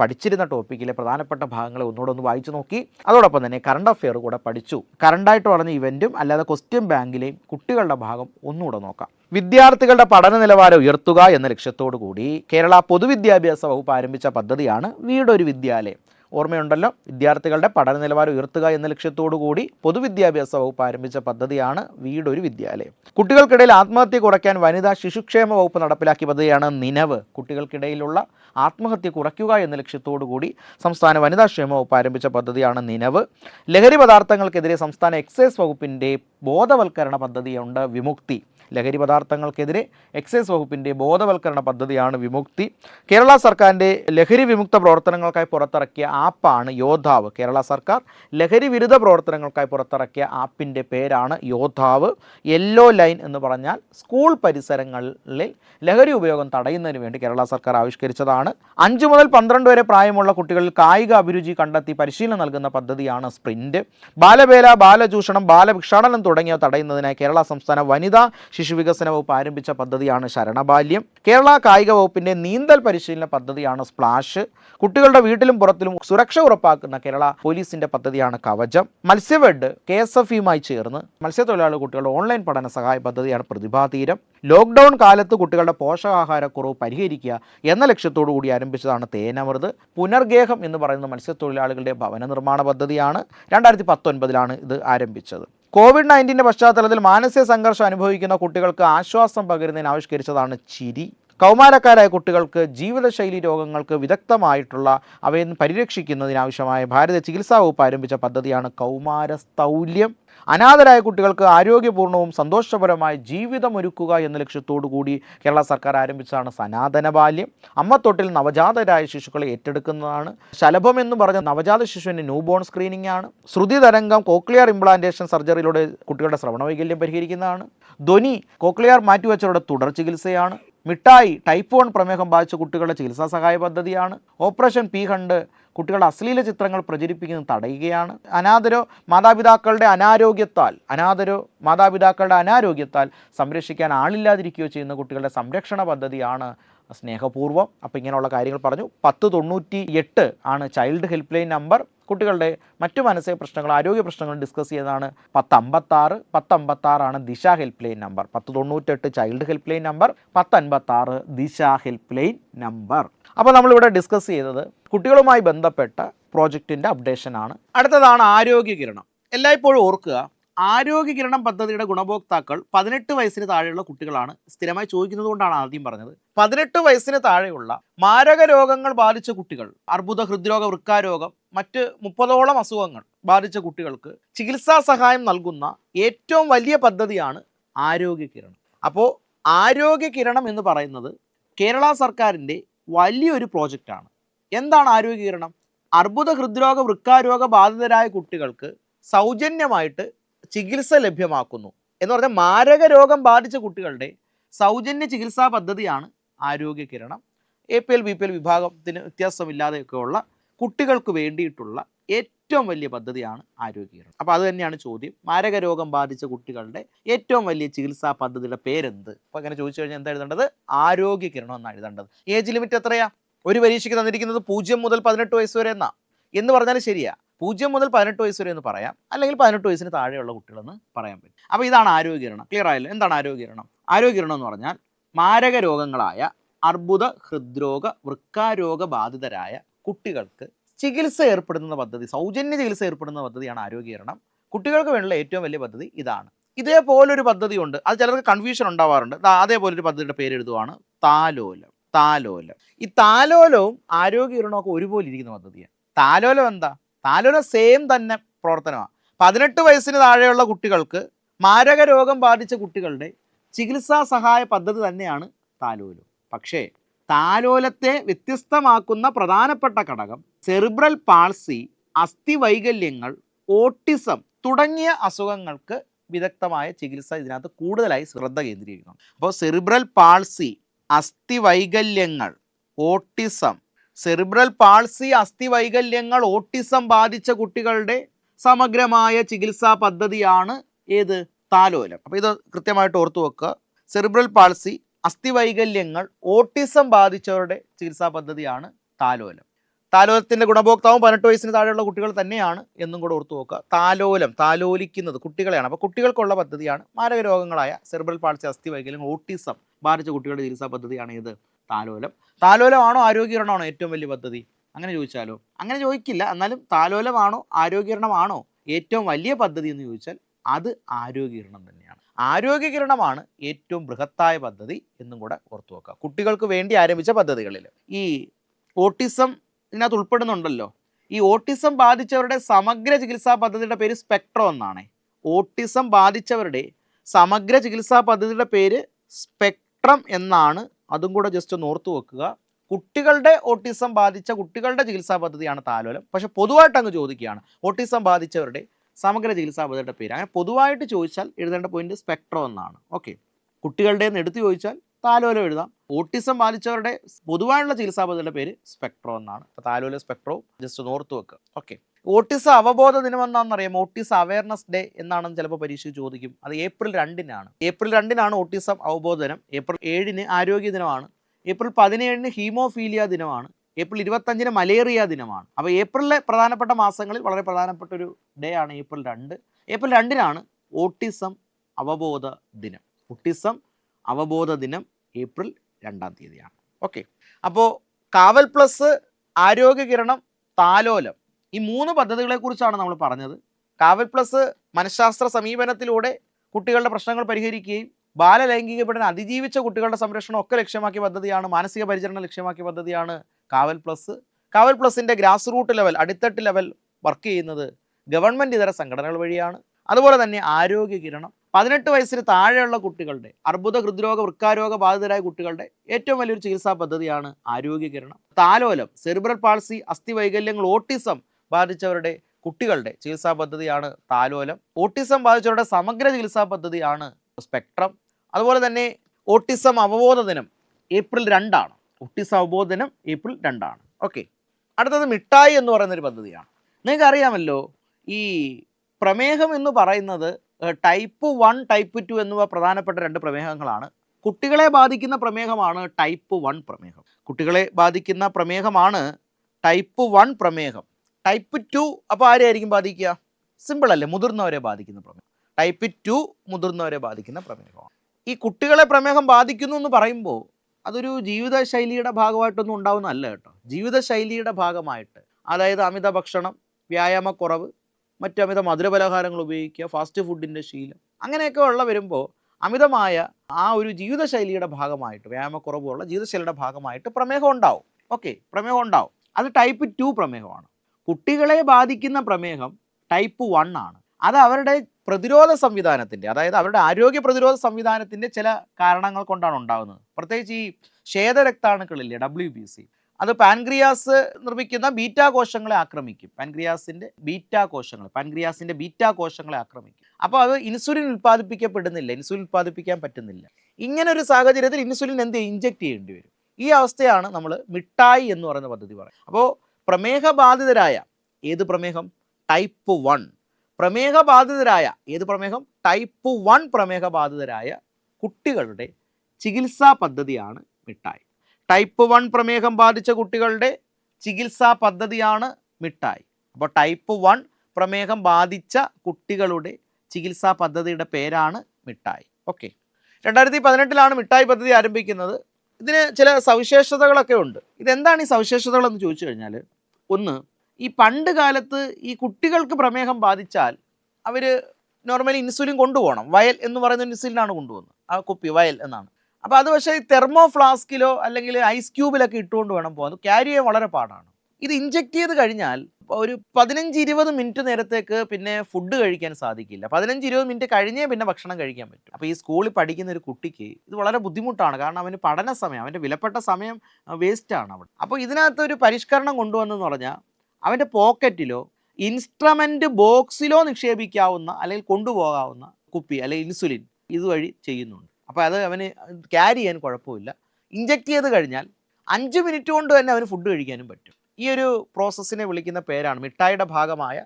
പഠിച്ചിരുന്ന ടോപ്പിക്കിലെ പ്രധാനപ്പെട്ട ഭാഗങ്ങളെ ഒന്നുകൂടെ ഒന്ന് വായിച്ചു നോക്കി. അതോടൊപ്പം തന്നെ കറണ്ട് അഫെയർ കൂടെ പഠിച്ചു. കറണ്ടായിട്ട് പറഞ്ഞ ഇവന്റും അല്ലാതെ ക്വസ്റ്റ്യൻ ബാങ്കിലെയും കുട്ടികളുടെ ഭാഗം ഒന്നുകൂടെ നോക്കാം. വിദ്യാർത്ഥികളുടെ പഠന നിലവാരം ഉയർത്തുക എന്ന ലക്ഷ്യത്തോടു കൂടി കേരള പൊതുവിദ്യാഭ്യാസ വകുപ്പ് ആരംഭിച്ച പദ്ധതിയാണ് വീടൊരു വിദ്യാലയം. ഓർമ്മയുണ്ടല്ലോ വിദ്യാർത്ഥികളുടെ പഠന നിലവാരം ഉയർത്തുക എന്ന ലക്ഷ്യത്തോടു കൂടി പൊതുവിദ്യാഭ്യാസ വകുപ്പ് ആരംഭിച്ച പദ്ധതിയാണ് വീടൊരു വിദ്യാലയം. കുട്ടികൾക്കിടയിൽ ആത്മഹത്യ കുറയ്ക്കാൻ വനിതാ ശിശുക്ഷേമ വകുപ്പ് നടപ്പിലാക്കിയ പദ്ധതിയാണ് നിനവ്. കുട്ടികൾക്കിടയിലുള്ള ആത്മഹത്യ കുറയ്ക്കുക എന്ന ലക്ഷ്യത്തോടു കൂടി സംസ്ഥാന വനിതാ ക്ഷേമ വകുപ്പ് ആരംഭിച്ച പദ്ധതിയാണ് നിനവ്. ലഹരി പദാർത്ഥങ്ങൾക്കെതിരെ സംസ്ഥാന എക്സൈസ് വകുപ്പിന്റെ ബോധവൽക്കരണ പദ്ധതിയുണ്ട് വിമുക്തി. ലഹരി പദാർത്ഥങ്ങൾക്കെതിരെ എക്സൈസ് വകുപ്പിന്റെ ബോധവൽക്കരണ പദ്ധതിയാണ് വിമുക്തി. കേരള സർക്കാരിന്റെ ലഹരി വിമുക്ത പ്രവർത്തനങ്ങൾക്കായി പുറത്തിറക്കിയ ആപ്പാണ് യോദ്ധാവ്. കേരള സർക്കാർ ലഹരി വിരുദ്ധ പ്രവർത്തനങ്ങൾക്കായി പുറത്തിറക്കിയ ആപ്പിന്റെ പേരാണ് യോദ്ധാവ്. യെല്ലോ ലൈൻ എന്ന് പറഞ്ഞാൽ സ്കൂൾ പരിസരങ്ങളിൽ ലഹരി ഉപയോഗം തടയുന്നതിന് വേണ്ടി കേരള സർക്കാർ ആവിഷ്കരിച്ചതാണ്. അഞ്ച് മുതൽ പന്ത്രണ്ട് വരെ പ്രായമുള്ള കുട്ടികളിൽ കായിക അഭിരുചി കണ്ടെത്തി പരിശീലനം നൽകുന്ന പദ്ധതിയാണ് സ്പ്രിന്റ് ബാലവേല ബാലചൂഷണം ബാലഭിക്ഷാടനം തുടങ്ങിയവ തടയുന്നതിനായി കേരള സംസ്ഥാന വനിതാ ശിശുവികസന വകുപ്പ് ആരംഭിച്ച പദ്ധതിയാണ് ശരണബാല്യം. കേരള കായിക വകുപ്പിന്റെ നീന്തൽ പരിശീലന പദ്ധതിയാണ് സ്പ്ലാഷ്. കുട്ടികളുടെ വീട്ടിലും പുറത്തിലും സുരക്ഷ ഉറപ്പാക്കുന്ന കേരള പോലീസിന്റെ പദ്ധതിയാണ് കവചം. മത്സ്യവെഡ് കെ എസ് എഫ് ഇയുമായി ചേർന്ന് മത്സ്യത്തൊഴിലാളി കുട്ടികളുടെ ഓൺലൈൻ പഠന സഹായ പദ്ധതിയാണ് പ്രതിഭാതീരം ലോക്ക്ഡൗൺ കാലത്ത് കുട്ടികളുടെ പോഷകാഹാരക്കുറവ് പരിഹരിക്കുക എന്ന ലക്ഷ്യത്തോടു കൂടി ആരംഭിച്ചതാണ് തേനമൃത്. പുനർഗേഹം എന്ന് പറയുന്ന മത്സ്യത്തൊഴിലാളികളുടെ ഭവന നിർമ്മാണ പദ്ധതിയാണ് രണ്ടായിരത്തി പത്തൊൻപതിലാണ് ഇത് ആരംഭിച്ചത്. കോവിഡ് നയന്റീന്റെ പശ്ചാത്തലത്തിൽ മാനസിക സംഘർഷം അനുഭവിക്കുന്ന കുട്ടികൾക്ക് ആശ്വാസം പകരുന്നതിന് ആവിഷ്കരിച്ചതാണ് ചിരി. കൗമാരക്കാരായ കുട്ടികൾക്ക് ജീവിതശൈലി രോഗങ്ങൾക്ക് വിദഗ്ധമായിട്ടുള്ള അവയെ പരിരക്ഷിക്കുന്നതിനാവശ്യമായ ഭാരത ചികിത്സാ വകുപ്പ് ആരംഭിച്ച പദ്ധതിയാണ് കൗമാര സ്ഥൗല്യം അനാഥരായ കുട്ടികൾക്ക് ആരോഗ്യപൂർണവും സന്തോഷപരമായ ജീവിതമൊരുക്കുക എന്ന ലക്ഷ്യത്തോടു കൂടി കേരള സർക്കാർ ആരംഭിച്ചതാണ് സനാതന ബാല്യം. അമ്മത്തൊട്ടിൽ നവജാതരായ ശിശുക്കളെ ഏറ്റെടുക്കുന്നതാണ്. ശലഭം എന്ന് പറഞ്ഞ നവജാത ശിശുവിന്റെ ന്യൂബോൺ സ്ക്രീനിംഗ് ആണ്. ശ്രുതി തരംഗം കോക്ലിയർ ഇംപ്ലാന്റേഷൻ സർജറിയിലൂടെ കുട്ടികളുടെ ശ്രവണവൈകല്യം പരിഹരിക്കുന്നതാണ്. ധ്വനി കോക്ലിയർ മാറ്റിവെച്ചവരുടെ തുടർ ചികിത്സയാണ്. മിഠായി ടൈപ്പ് വൺ പ്രമേഹം ബാധിച്ച കുട്ടികളുടെ ചികിത്സാ സഹായ പദ്ധതിയാണ്. ഓപ്പറേഷൻ പി ഹണ്ട് കുട്ടികളുടെ അശ്ലീല ചിത്രങ്ങൾ പ്രചരിപ്പിക്കുന്നത് തടയുകയാണ്. അനാഥരോ മാതാപിതാക്കളുടെ അനാരോഗ്യത്താൽ അനാഥരോ മാതാപിതാക്കളുടെ അനാരോഗ്യത്താൽ സംരക്ഷിക്കാൻ ആളില്ലാതിരിക്കുകയോ ചെയ്യുന്ന കുട്ടികളുടെ സംരക്ഷണ പദ്ധതിയാണ് സ്നേഹപൂർവം. അപ്പോൾ ഇങ്ങനെയുള്ള കാര്യങ്ങൾ പറഞ്ഞു. പത്ത് തൊണ്ണൂറ്റി എട്ട് ആണ് ചൈൽഡ് ഹെൽപ്പ് ലൈൻ നമ്പർ കുട്ടികളുടെ മറ്റു മാനസിക പ്രശ്നങ്ങൾ ആരോഗ്യ പ്രശ്നങ്ങൾ ഡിസ്കസ് ചെയ്തതാണ്. പത്ത് അമ്പത്താറ് പത്ത് അമ്പത്താറാണ് ദിശ ഹെൽപ്പ് ലൈൻ നമ്പർ പത്ത് തൊണ്ണൂറ്റെട്ട് ചൈൽഡ് ഹെൽപ്പ് ലൈൻ നമ്പർ പത്ത് അൻപത്താറ് ദിശ ഹെൽപ്പ് ലൈൻ നമ്പർ അപ്പോൾ നമ്മളിവിടെ ഡിസ്കസ് ചെയ്തത് കുട്ടികളുമായി ബന്ധപ്പെട്ട പ്രോജക്റ്റിന്റെ അപ്ഡേഷനാണ് അടുത്തതാണ് ആരോഗ്യകിരണം എല്ലായ്പ്പോഴും ഓർക്കുക ആരോഗ്യകിരണം പദ്ധതിയുടെ ഗുണഭോക്താക്കൾ പതിനെട്ട് വയസ്സിന് താഴെയുള്ള കുട്ടികളാണ് സ്ഥിരമായി ചോദിക്കുന്നത് കൊണ്ടാണ് ആദ്യം പറഞ്ഞത്. പതിനെട്ട് വയസ്സിന് താഴെയുള്ള മാരക രോഗങ്ങൾ ബാധിച്ച കുട്ടികൾ അർബുദ ഹൃദ്രോഗ വൃക്കാരോഗം മറ്റ് മുപ്പതോളം അസുഖങ്ങൾ ബാധിച്ച കുട്ടികൾക്ക് ചികിത്സാ സഹായം നൽകുന്ന ഏറ്റവും വലിയ പദ്ധതിയാണ് ആരോഗ്യകിരണം. അപ്പോൾ ആരോഗ്യകിരണം എന്ന് പറയുന്നത് കേരള സർക്കാരിന്റെ വലിയൊരു പ്രോജക്റ്റാണ്. എന്താണ് ആരോഗ്യകിരണം? അർബുദ ഹൃദ്രോഗ വൃക്കാരോഗ ബാധിതരായ കുട്ടികൾക്ക് സൗജന്യമായിട്ട് ചികിത്സ ലഭ്യമാക്കുന്നു. എന്ന് പറഞ്ഞാൽ മാരക രോഗം ബാധിച്ച കുട്ടികളുടെ സൗജന്യ ചികിത്സാ പദ്ധതിയാണ് ആരോഗ്യ കിരണം. A P L B P L വിഭാഗത്തിന് വ്യത്യാസമില്ലാതെയൊക്കെയുള്ള കുട്ടികൾക്ക് വേണ്ടിയിട്ടുള്ള ഏറ്റവും വലിയ പദ്ധതിയാണ് ആരോഗ്യകിരണം അപ്പോൾ അത് തന്നെയാണ് ചോദ്യം. മാരക രോഗം ബാധിച്ച കുട്ടികളുടെ ഏറ്റവും വലിയ ചികിത്സാ പദ്ധതിയുടെ പേരെന്ത്? അപ്പോൾ അങ്ങനെ ചോദിച്ചു കഴിഞ്ഞാൽ എന്താ എഴുതേണ്ടത്? ആരോഗ്യകിരണം എന്നാണ് എഴുതേണ്ടത്. ഏജ് ലിമിറ്റ് എത്രയാ? ഒരു പരീക്ഷയ്ക്ക് തന്നിരിക്കുന്നത് പൂജ്യം മുതൽ പതിനെട്ട് വയസ്സ് വരെ എന്നാ? എന്ന് പറഞ്ഞാൽ ശരിയാ. പൂജ്യം മുതൽ പതിനെട്ട് വയസ്സ് വരെ എന്ന് പറയാം. അല്ലെങ്കിൽ പതിനെട്ട് വയസ്സിന് താഴെയുള്ള കുട്ടികളെന്ന് പറയാൻ പറ്റും. അപ്പോൾ ഇതാണ് ആരോഗ്യകിരണം. ക്ലിയർ ആയല്ലോ? എന്താണ് ആരോഗ്യകിരണം? ആരോഗ്യകിരണം എന്ന് പറഞ്ഞാൽ മാരക രോഗങ്ങളായ അർബുദ ഹൃദ്രോഗ വൃക്കാരോഗ ബാധിതരായ കുട്ടികൾക്ക് ചികിത്സ ഏർപ്പെടുന്ന പദ്ധതി സൗജന്യ ചികിത്സ ഏർപ്പെടുന്ന പദ്ധതിയാണ് ആരോഗ്യകിരണം. കുട്ടികൾക്ക് വേണ്ടിയുള്ള ഏറ്റവും വലിയ പദ്ധതി ഇതാണ്. ഇതേപോലൊരു പദ്ധതി ഉണ്ട് അത് ചിലർക്ക് കൺഫ്യൂഷൻ ഉണ്ടാവാറുണ്ട്. അതേപോലൊരു പദ്ധതിയുടെ പേര് എഴുതുവാണ്. താലോലം. താലോലം. ഈ താലോലവും ആരോഗ്യകിരണവും ഒക്കെ ഒരുപോലെ ഇരിക്കുന്ന പദ്ധതിയാണ്. താലോലം എന്താ? താലോലം സെയിം തന്നെ പ്രവർത്തനമാണ് പതിനെട്ട് വയസ്സിന് താഴെയുള്ള കുട്ടികൾക്ക് മാരക രോഗം ബാധിച്ച കുട്ടികളുടെ ചികിത്സാ സഹായ പദ്ധതി തന്നെയാണ് താലോലം. പക്ഷേ താലോലത്തെ വ്യത്യസ്തമാക്കുന്ന പ്രധാനപ്പെട്ട ഘടകം സെറിബ്രൽ പാൾസി അസ്ഥി വൈകല്യങ്ങൾ ഓട്ടിസം തുടങ്ങിയ അസുഖങ്ങൾക്ക് വിദഗ്ധമായ ചികിത്സ ഇതിനകത്ത് കൂടുതലായി ശ്രദ്ധ കേന്ദ്രീകരിക്കണം. അപ്പോൾ സെറിബ്രൽ പാൾസി അസ്ഥി വൈകല്യങ്ങൾ ഓട്ടിസം സെറിബ്രൽ പാൾസി അസ്ഥിവൈകല്യങ്ങൾ ഓട്ടിസം ബാധിച്ച കുട്ടികളുടെ സമഗ്രമായ ചികിത്സാ പദ്ധതിയാണ് ഏത്? താലോലം. അപ്പോൾ ഇത് കൃത്യമായിട്ട് ഓർത്തു വെക്കുക. സെറിബ്രൽ പാൾസി അസ്ഥിവൈകല്യങ്ങൾ ഓട്ടിസം ബാധിച്ചവരുടെ ചികിത്സാ പദ്ധതിയാണ് താലോലം. താലോലത്തിന്റെ ഗുണഭോക്താവും പതിനെട്ട് വയസ്സിന് താഴെയുള്ള കുട്ടികൾ തന്നെയാണ് എന്നും കൂടെ ഓർത്തു നോക്കുക താലോലം താലോലിക്കുന്നത് കുട്ടികളെയാണ്. അപ്പോൾ കുട്ടികൾക്കുള്ള പദ്ധതിയാണ് മാരക രോഗങ്ങളായ സെറിബ്രൽ പാൾസി അസ്ഥി വൈകല്യം ഓട്ടിസം ബാധിച്ച കുട്ടികളുടെ ചികിത്സാ പദ്ധതിയാണ് ഇത് താലോലം. താലോലമാണോ ആരോഗ്യകരണമാണോ ഏറ്റവും വലിയ പദ്ധതി? അങ്ങനെ ചോദിച്ചാലോ? അങ്ങനെ ചോദിക്കില്ല. എന്നാലും താലോലമാണോ ആരോഗ്യകരണമാണോ ഏറ്റവും വലിയ പദ്ധതി എന്ന് ചോദിച്ചാൽ അത് ആരോഗ്യകിരണം തന്നെയാണ്. ആരോഗ്യകിരണമാണ് ഏറ്റവും ബൃഹത്തായ പദ്ധതി എന്നും കൂടെ ഓർത്തു വെക്കുക. കുട്ടികൾക്ക് വേണ്ടി ആരംഭിച്ച പദ്ധതികളിൽ ഈ ഓട്ടിസം ഇതിനകത്ത് ഉൾപ്പെടുന്നുണ്ടല്ലോ. ഈ ഓട്ടിസം ബാധിച്ചവരുടെ സമഗ്ര ചികിത്സാ പദ്ധതിയുടെ പേര് സ്പെക്ട്രോ എന്നാണ്. ഓട്ടിസം ബാധിച്ചവരുടെ സമഗ്ര ചികിത്സാ പദ്ധതിയുടെ പേര് സ്പെക്ട്രം എന്നാണ് അതും കൂടെ ജസ്റ്റ് ഒന്ന് ഓർത്തു വെക്കുക. കുട്ടികളുടെ ഓട്ടിസം ബാധിച്ച കുട്ടികളുടെ ചികിത്സാ പദ്ധതിയാണ് താലോലം. പക്ഷെ പൊതുവായിട്ട് അങ്ങ് ചോദിക്കുകയാണ് ഓട്ടിസം ബാധിച്ചവരുടെ സമഗ്ര ചികിത്സാ പദ്ധതിയുടെ പേര്. അങ്ങനെ പൊതുവായിട്ട് ചോദിച്ചാൽ എഴുതേണ്ട പോയിന്റ് സ്പെക്ട്രോ എന്നാണ്. ഓക്കെ കുട്ടികളുടെ എടുത്തു ചോദിച്ചാൽ താലോലം എഴുതാം. ഓട്ടിസം ബാധിച്ചവരുടെ പൊതുവായുള്ള ചികിത്സാ പദ്ധതിയുടെ പേര് സ്പെക്ട്രോ എന്നാണ്. അപ്പോൾ താലോല സ്പെക്ട്രോ ജസ്റ്റ് ഓർത്ത് വെക്കുക ഓക്കെ. ഓട്ടിസം അവബോധ ദിനം എന്നാണെന്നറിയാം ഓട്ടിസം അവയർനെസ് ഡേ എന്നാണെന്ന് ചിലപ്പോൾ പരീക്ഷയ്ക്ക് ചോദിക്കും. അത് ഏപ്രിൽ രണ്ടിനാണ്. ഏപ്രിൽ രണ്ടിനാണ് ഓട്ടിസം അവബോധ ദിനം. ഏപ്രിൽ ഏഴിന് ആരോഗ്യ ദിനമാണ്. ഏപ്രിൽ പതിനേഴിന് ഹീമോഫീലിയ ദിനമാണ്. ഏപ്രിൽ ഇരുപത്തഞ്ചിന് മലേറിയ ദിനമാണ്. അപ്പോൾ ഏപ്രിലിലെ പ്രധാനപ്പെട്ട മാസങ്ങളിൽ വളരെ പ്രധാനപ്പെട്ട ഒരു ഡേ ആണ് ഏപ്രിൽ രണ്ട്. ഏപ്രിൽ രണ്ടിനാണ് ഓട്ടിസം അവബോധ ദിനം. ഓട്ടിസം അവബോധ ദിനം ഏപ്രിൽ രണ്ടാം തീയതിയാണ്. ഓക്കെ. അപ്പോൾ കാവൽ പ്ലസ് ആരോഗ്യകിരണം താലോലം ഈ മൂന്ന് പദ്ധതികളെക്കുറിച്ചാണ് നമ്മൾ പറഞ്ഞത്. കാവൽ പ്ലസ് മനഃശാസ്ത്ര സമീപനത്തിലൂടെ കുട്ടികളുടെ പ്രശ്നങ്ങൾ പരിഹരിക്കുകയും ബാലലൈംഗിക പീഡനം അതിജീവിച്ച കുട്ടികളുടെ സംരക്ഷണം ഒക്കെ ലക്ഷ്യമാക്കിയ പദ്ധതിയാണ് മാനസിക പരിചരണം ലക്ഷ്യമാക്കിയ പദ്ധതിയാണ് കാവൽ പ്ലസ്. കാവൽ പ്ലസിന്റെ ഗ്രാസ് റൂട്ട് ലെവൽ അടിത്തട്ട് ലെവൽ വർക്ക് ചെയ്യുന്നത് ഗവൺമെന്റ് ഇതര സംഘടനകൾ വഴിയാണ്. അതുപോലെ തന്നെ ആരോഗ്യ കിരണം പതിനെട്ട് വയസ്സിന് താഴെയുള്ള കുട്ടികളുടെ അർബുദ ഹൃദ്രോഗ വൃക്കാരോഗ ബാധിതരായ കുട്ടികളുടെ ഏറ്റവും വലിയൊരു ചികിത്സാ പദ്ധതിയാണ് ആരോഗ്യകിരണം. താലോലം സെറിബ്രൽ പാൾസി അസ്ഥി വൈകല്യങ്ങൾ ഓട്ടിസം ബാധിച്ചവരുടെ കുട്ടികളുടെ ചികിത്സാ പദ്ധതിയാണ് താലോലം. ഓട്ടിസം ബാധിച്ചവരുടെ സമഗ്ര ചികിത്സാ പദ്ധതിയാണ് സ്പെക്ട്രം. അതുപോലെ തന്നെ ഓട്ടിസം അവബോധ ദിനം ഏപ്രിൽ രണ്ടാണ്. ഓട്ടിസം അവബോധ ദിനം ഏപ്രിൽ രണ്ടാണ്. ഓക്കെ. അടുത്തത് മിഠായി എന്ന് പറയുന്ന ഒരു പദ്ധതിയാണ്. നിങ്ങൾക്ക് അറിയാമല്ലോ ഈ പ്രമേഹം എന്ന് പറയുന്നത് ടൈപ്പ് വൺ ടൈപ്പ് ടു എന്നിവ പ്രധാനപ്പെട്ട രണ്ട് പ്രമേഹങ്ങളാണ്. കുട്ടികളെ ബാധിക്കുന്ന പ്രമേഹമാണ് ടൈപ്പ് വൺ പ്രമേഹം. കുട്ടികളെ ബാധിക്കുന്ന പ്രമേഹമാണ് ടൈപ്പ് വൺ പ്രമേഹം. ടൈപ്പ് ടു അപ്പോൾ ആരെയായിരിക്കും ബാധിക്കുക? സിമ്പിൾ അല്ലേ മുതിർന്നവരെ ബാധിക്കുന്ന പ്രമേഹം. ടൈപ്പ് ടു മുതിർന്നവരെ ബാധിക്കുന്ന പ്രമേഹമാണ്. ഈ കുട്ടികളെ പ്രമേഹം ബാധിക്കുന്നു എന്ന് പറയുമ്പോൾ അതൊരു ജീവിതശൈലിയുടെ ഭാഗമായിട്ടൊന്നും ഉണ്ടാവുന്നതല്ല കേട്ടോ. ജീവിതശൈലിയുടെ ഭാഗമായിട്ട് അതായത് അമിത ഭക്ഷണം വ്യായാമക്കുറവ് മറ്റു അമിത മധുരപലഹാരങ്ങൾ ഉപയോഗിക്കുക ഫാസ്റ്റ് ഫുഡിന്റെ ശീലം അങ്ങനെയൊക്കെ ഉള്ള വരുമ്പോൾ അമിതമായ ആ ഒരു ജീവിതശൈലിയുടെ ഭാഗമായിട്ട് വ്യായാമക്കുറവുള്ള ജീവിതശൈലിയുടെ ഭാഗമായിട്ട് പ്രമേഹം ഉണ്ടാവും. ഓക്കെ പ്രമേഹം ഉണ്ടാവും. അത് ടൈപ്പ് ടു പ്രമേഹമാണ്. കുട്ടികളെ ബാധിക്കുന്ന പ്രമേഹം ടൈപ്പ് വൺ ആണ്. അത് അവരുടെ പ്രതിരോധ സംവിധാനത്തിന്റെ അതായത് അവരുടെ ആരോഗ്യ പ്രതിരോധ സംവിധാനത്തിന്റെ ചില കാരണങ്ങൾ കൊണ്ടാണ് ഉണ്ടാകുന്നത് പ്രത്യേകിച്ച് ഈ ശ്വേതരക്താണുക്കളില്ലേ ഡബ്ല്യു ബി സി അത് പാൻക്രിയാസ് നിർമ്മിക്കുന്ന ബീറ്റാ കോശങ്ങളെ ആക്രമിക്കും. പാൻക്രിയാസിന്റെ ബീറ്റാ കോശങ്ങൾ പാൻക്രിയാസിന്റെ ബീറ്റാ കോശങ്ങളെ ആക്രമിക്കും. അപ്പോൾ അത് ഇൻസുലിൻ ഉത്പാദിപ്പിക്കപ്പെടുന്നില്ല ഇൻസുലിൻ ഉത്പാദിപ്പിക്കാൻ പറ്റുന്നില്ല. ഇങ്ങനെ ഒരു സാഹചര്യത്തിൽ ഇൻസുലിൻ എന്ത് ഇഞ്ചെക്ട് ചെയ്യേണ്ടി വരും. ഈ അവസ്ഥയാണ് നമ്മൾ മിഠായി എന്ന് പറയുന്ന പദ്ധതി പറയുന്നത്. അപ്പോൾ പ്രമേഹബാധിതരായ ഏത് പ്രമേഹം? Type one. പ്രമേഹബാധിതരായ ഏത് പ്രമേഹം? ടൈപ്പ് വൺ പ്രമേഹബാധിതരായ കുട്ടികളുടെ ചികിത്സാ പദ്ധതിയാണ് മിഠായി. ടൈപ്പ് വൺ പ്രമേഹം ബാധിച്ച കുട്ടികളുടെ ചികിത്സാ പദ്ധതിയാണ് മിഠായി. അപ്പോൾ ടൈപ്പ് വൺ പ്രമേഹം ബാധിച്ച കുട്ടികളുടെ ചികിത്സാ പദ്ധതിയുടെ പേരാണ് മിഠായി. ഓക്കെ. രണ്ടായിരത്തി പതിനെട്ടിലാണ് മിഠായി പദ്ധതി ആരംഭിക്കുന്നത്. ഇതിന് ചില സവിശേഷതകളൊക്കെ ഉണ്ട്. ഇതെന്താണ് ഈ സവിശേഷതകളെന്ന് ചോദിച്ചു കഴിഞ്ഞാൽ ഒന്ന് ഈ പണ്ട് കാലത്ത് ഈ കുട്ടികൾക്ക് പ്രമേഹം ബാധിച്ചാൽ അവർ നോർമലി ഇൻസുലിൻ കൊണ്ടുപോകണം. വയൽ എന്ന് പറയുന്ന ഇൻസുലിനാണ് കൊണ്ടുപോകുന്നത്. ആ കുപ്പി വയൽ എന്നാണ്. അപ്പോൾ അത് പക്ഷേ തെർമോ ഫ്ലാസ്കിലോ അല്ലെങ്കിൽ ഐസ് ക്യൂബിലൊക്കെ ഇട്ടുകൊണ്ട് വേണം പോകാൻ. ക്യാരി ചെയ്യാൻ വളരെ പാടാണ്. ഇത് ഇഞ്ചെക്ട് ചെയ്ത് കഴിഞ്ഞാൽ ഒരു പതിനഞ്ച് ഇരുപത് മിനിറ്റ് നേരത്തേക്ക് പിന്നെ ഫുഡ് കഴിക്കാൻ സാധിക്കില്ല. പതിനഞ്ച് ഇരുപത് മിനിറ്റ് കഴിഞ്ഞേ പിന്നെ ഭക്ഷണം കഴിക്കാൻ പറ്റും. അപ്പോൾ ഈ സ്കൂളിൽ പഠിക്കുന്ന ഒരു കുട്ടിക്ക് ഇത് വളരെ ബുദ്ധിമുട്ടാണ്. കാരണം അവന് പഠന സമയം അവന്റെ വിലപ്പെട്ട സമയം വേസ്റ്റാണ് അവിടെ. അപ്പോൾ ഇതിനകത്ത് ഒരു പരിഷ്കരണം കൊണ്ടുവന്നെന്ന് പറഞ്ഞാൽ അവന്റെ പോക്കറ്റിലോ ഇൻസ്ട്രുമെന്റ് ബോക്സിലോ നിക്ഷേപിക്കാവുന്ന അല്ലെങ്കിൽ കൊണ്ടുപോകാവുന്ന കുപ്പി അല്ലെങ്കിൽ ഇൻസുലിൻ ഇതുവഴി ചെയ്യുന്നുണ്ട്. അപ്പോൾ അത് അവന് ക്യാരി ചെയ്യാൻ കുഴപ്പമില്ല. ഇഞ്ചെക്ട് ചെയ്ത് കഴിഞ്ഞാൽ അഞ്ച് മിനിറ്റ് കൊണ്ട് തന്നെ അവന് ഫുഡ് കഴിക്കാനും പറ്റും. ഈ ഒരു പ്രോസസ്സിനെ വിളിക്കുന്ന പേരാണ് മിഠായിയുടെ ഭാഗമായ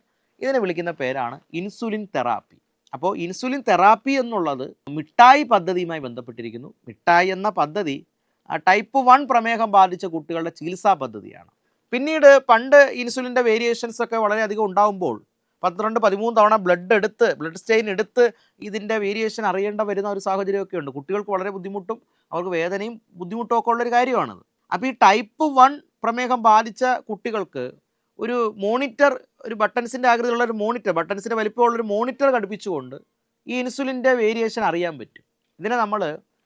ഇതിനെ വിളിക്കുന്ന പേരാണ് ഇൻസുലിൻ തെറാപ്പി അപ്പോൾ ഇൻസുലിൻ തെറാപ്പി എന്നുള്ളത് മിഠായി പദ്ധതിയുമായി ബന്ധപ്പെട്ടിരിക്കുന്നു. മിഠായി എന്ന പദ്ധതി ടൈപ്പ് വൺ പ്രമേഹം ബാധിച്ച കുട്ടികളുടെ ചികിത്സാ പദ്ധതിയാണ്. പിന്നീട് പണ്ട് ഇൻസുലിന്റെ വേരിയേഷൻസ് ഒക്കെ വളരെയധികം ഉണ്ടാകുമ്പോൾ പന്ത്രണ്ട് പതിമൂന്ന് തവണ ബ്ലഡ് എടുത്ത് ബ്ലഡ് സ്റ്റെയിൻ എടുത്ത് ഇതിന്റെ വേരിയേഷൻ അറിയേണ്ട വരുന്ന ഒരു സാഹചര്യമൊക്കെ ഉണ്ട്. കുട്ടികൾക്ക് വളരെ ബുദ്ധിമുട്ടും അവർക്ക് വേദനയും ബുദ്ധിമുട്ടും ഒക്കെ ഉള്ളൊരു കാര്യമാണത്. അപ്പോൾ ഈ ടൈപ്പ് വൺ പ്രമേഹം ബാധിച്ച കുട്ടികൾക്ക് ഒരു മോണിറ്റർ ഒരു ബട്ടൺസിന്റെ ആകൃതിയിലുള്ള ഒരു മോണിറ്റർ ബട്ടൺസിന്റെ വലിപ്പമുള്ളൊരു മോണിറ്റർ ഘടിപ്പിച്ചുകൊണ്ട് ഈ ഇൻസുലിന്റെ വേരിയേഷൻ അറിയാൻ പറ്റും. ഇതിനെ നമ്മൾ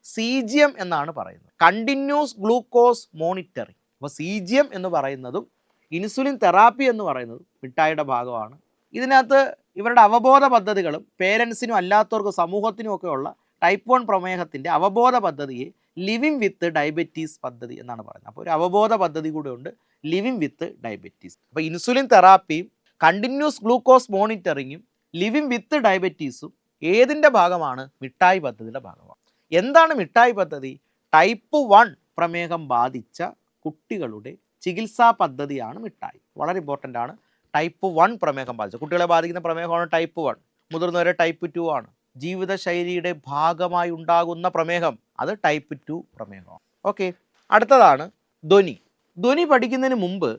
സി ജി എം എന്നാണ് പറയുന്നത്. കണ്ടിന്യൂസ് ഗ്ലൂക്കോസ് മോണിറ്ററിങ് അപ്പോൾ സി ജി എം എന്ന് പറയുന്നതും ഇൻസുലിൻ തെറാപ്പി എന്ന് പറയുന്നതും മിഠായിയുടെ ഭാഗമാണ്. ഇതിനകത്ത് ഇവരുടെ അവബോധ പദ്ധതികളും പേരൻസിനും അല്ലാത്തവർക്കും സമൂഹത്തിനും ഒക്കെയുള്ള ടൈപ്പ് വൺ പ്രമേഹത്തിന്റെ അവബോധ പദ്ധതിയെ ലിവിങ് വിത്ത് ഡയബറ്റീസ് പദ്ധതി എന്നാണ് പറയുന്നത്. അപ്പോൾ ഒരു അവബോധ പദ്ധതി കൂടെ ഉണ്ട് ലിവിങ് വിത്ത് ഡയബറ്റീസ് അപ്പോൾ ഇൻസുലിൻ തെറാപ്പിയും കണ്ടിന്യൂസ് ഗ്ലൂക്കോസ് മോണിറ്ററിങ്ങും ലിവിങ് വിത്ത് ഡയബറ്റീസും ഏതിന്റെ ഭാഗമാണ്? മിഠായി പദ്ധതിയുടെ ഭാഗമാണ്. എന്താണ് മിഠായി പദ്ധതി? ടൈപ്പ് വൺ പ്രമേഹം ബാധിച്ച കുട്ടികളുടെ ചികിത്സാ പദ്ധതിയാണ് മിഠായി. വളരെ ഇമ്പോർട്ടന്റ് ആണ്. ടൈപ്പ് വൺ പ്രമേഹം ബാധിച്ചു. കുട്ടികളെ ബാധിക്കുന്ന പ്രമേഹമാണ് ടൈപ്പ് വൺ. മുതിർന്നവരെ ടൈപ്പ് ടു ആണ്. ജീവിതശൈലിയുടെ ഭാഗമായി ഉണ്ടാകുന്ന പ്രമേഹം അത് ടൈപ്പ് ടു പ്രമേഹമാണ്. ഓക്കെ അടുത്തതാണ് ധ്വനി. ധ്വനി പഠിക്കുന്നതിന് മുമ്പ്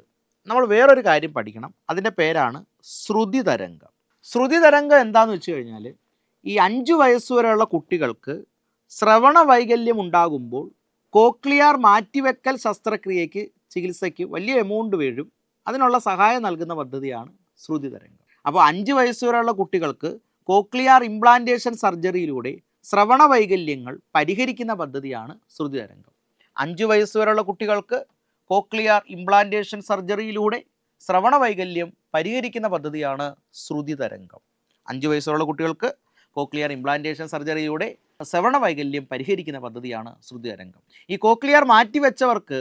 നമ്മൾ വേറൊരു കാര്യം പഠിക്കണം. അതിന്റെ പേരാണ് ശ്രുതി തരംഗം. ശ്രുതി തരംഗം എന്താണെന്ന് വെച്ച് കഴിഞ്ഞാൽ ഈ അഞ്ച് വരെയുള്ള കുട്ടികൾക്ക് ശ്രവണ വൈകല്യം ഉണ്ടാകുമ്പോൾ കോക്ലിയാർ മാറ്റിവെക്കൽ ശസ്ത്രക്രിയയ്ക്ക് ചികിത്സയ്ക്ക് വലിയ എമൗണ്ട് വീഴും. അതിനുള്ള സഹായം നൽകുന്ന പദ്ധതിയാണ് ശ്രുതി തരംഗം. അപ്പോൾ അഞ്ച് വയസ്സുവരെയുള്ള കുട്ടികൾക്ക് കോക്ലിയാർ ഇംപ്ലാന്റേഷൻ സർജറിയിലൂടെ ശ്രവണ വൈകല്യങ്ങൾ പരിഹരിക്കുന്ന പദ്ധതിയാണ് ശ്രുതി തരംഗം. അഞ്ച് വയസ്സുവരെയുള്ള കുട്ടികൾക്ക് കോക്ലിയാർ ഇംപ്ലാന്റേഷൻ സർജറിയിലൂടെ ശ്രവണ വൈകല്യം പരിഹരിക്കുന്ന പദ്ധതിയാണ് ശ്രുതി തരംഗം. അഞ്ച് വയസ്സുള്ള കുട്ടികൾക്ക് കോക്ലിയർ ഇംപ്ലാന്റേഷൻ സർജറിയിലൂടെ ശ്രവണ വൈകല്യം പരിഹരിക്കുന്ന പദ്ധതിയാണ് ശ്രുതി തരംഗം. ഈ കോക്ലിയർ മാറ്റിവെച്ചവർക്ക്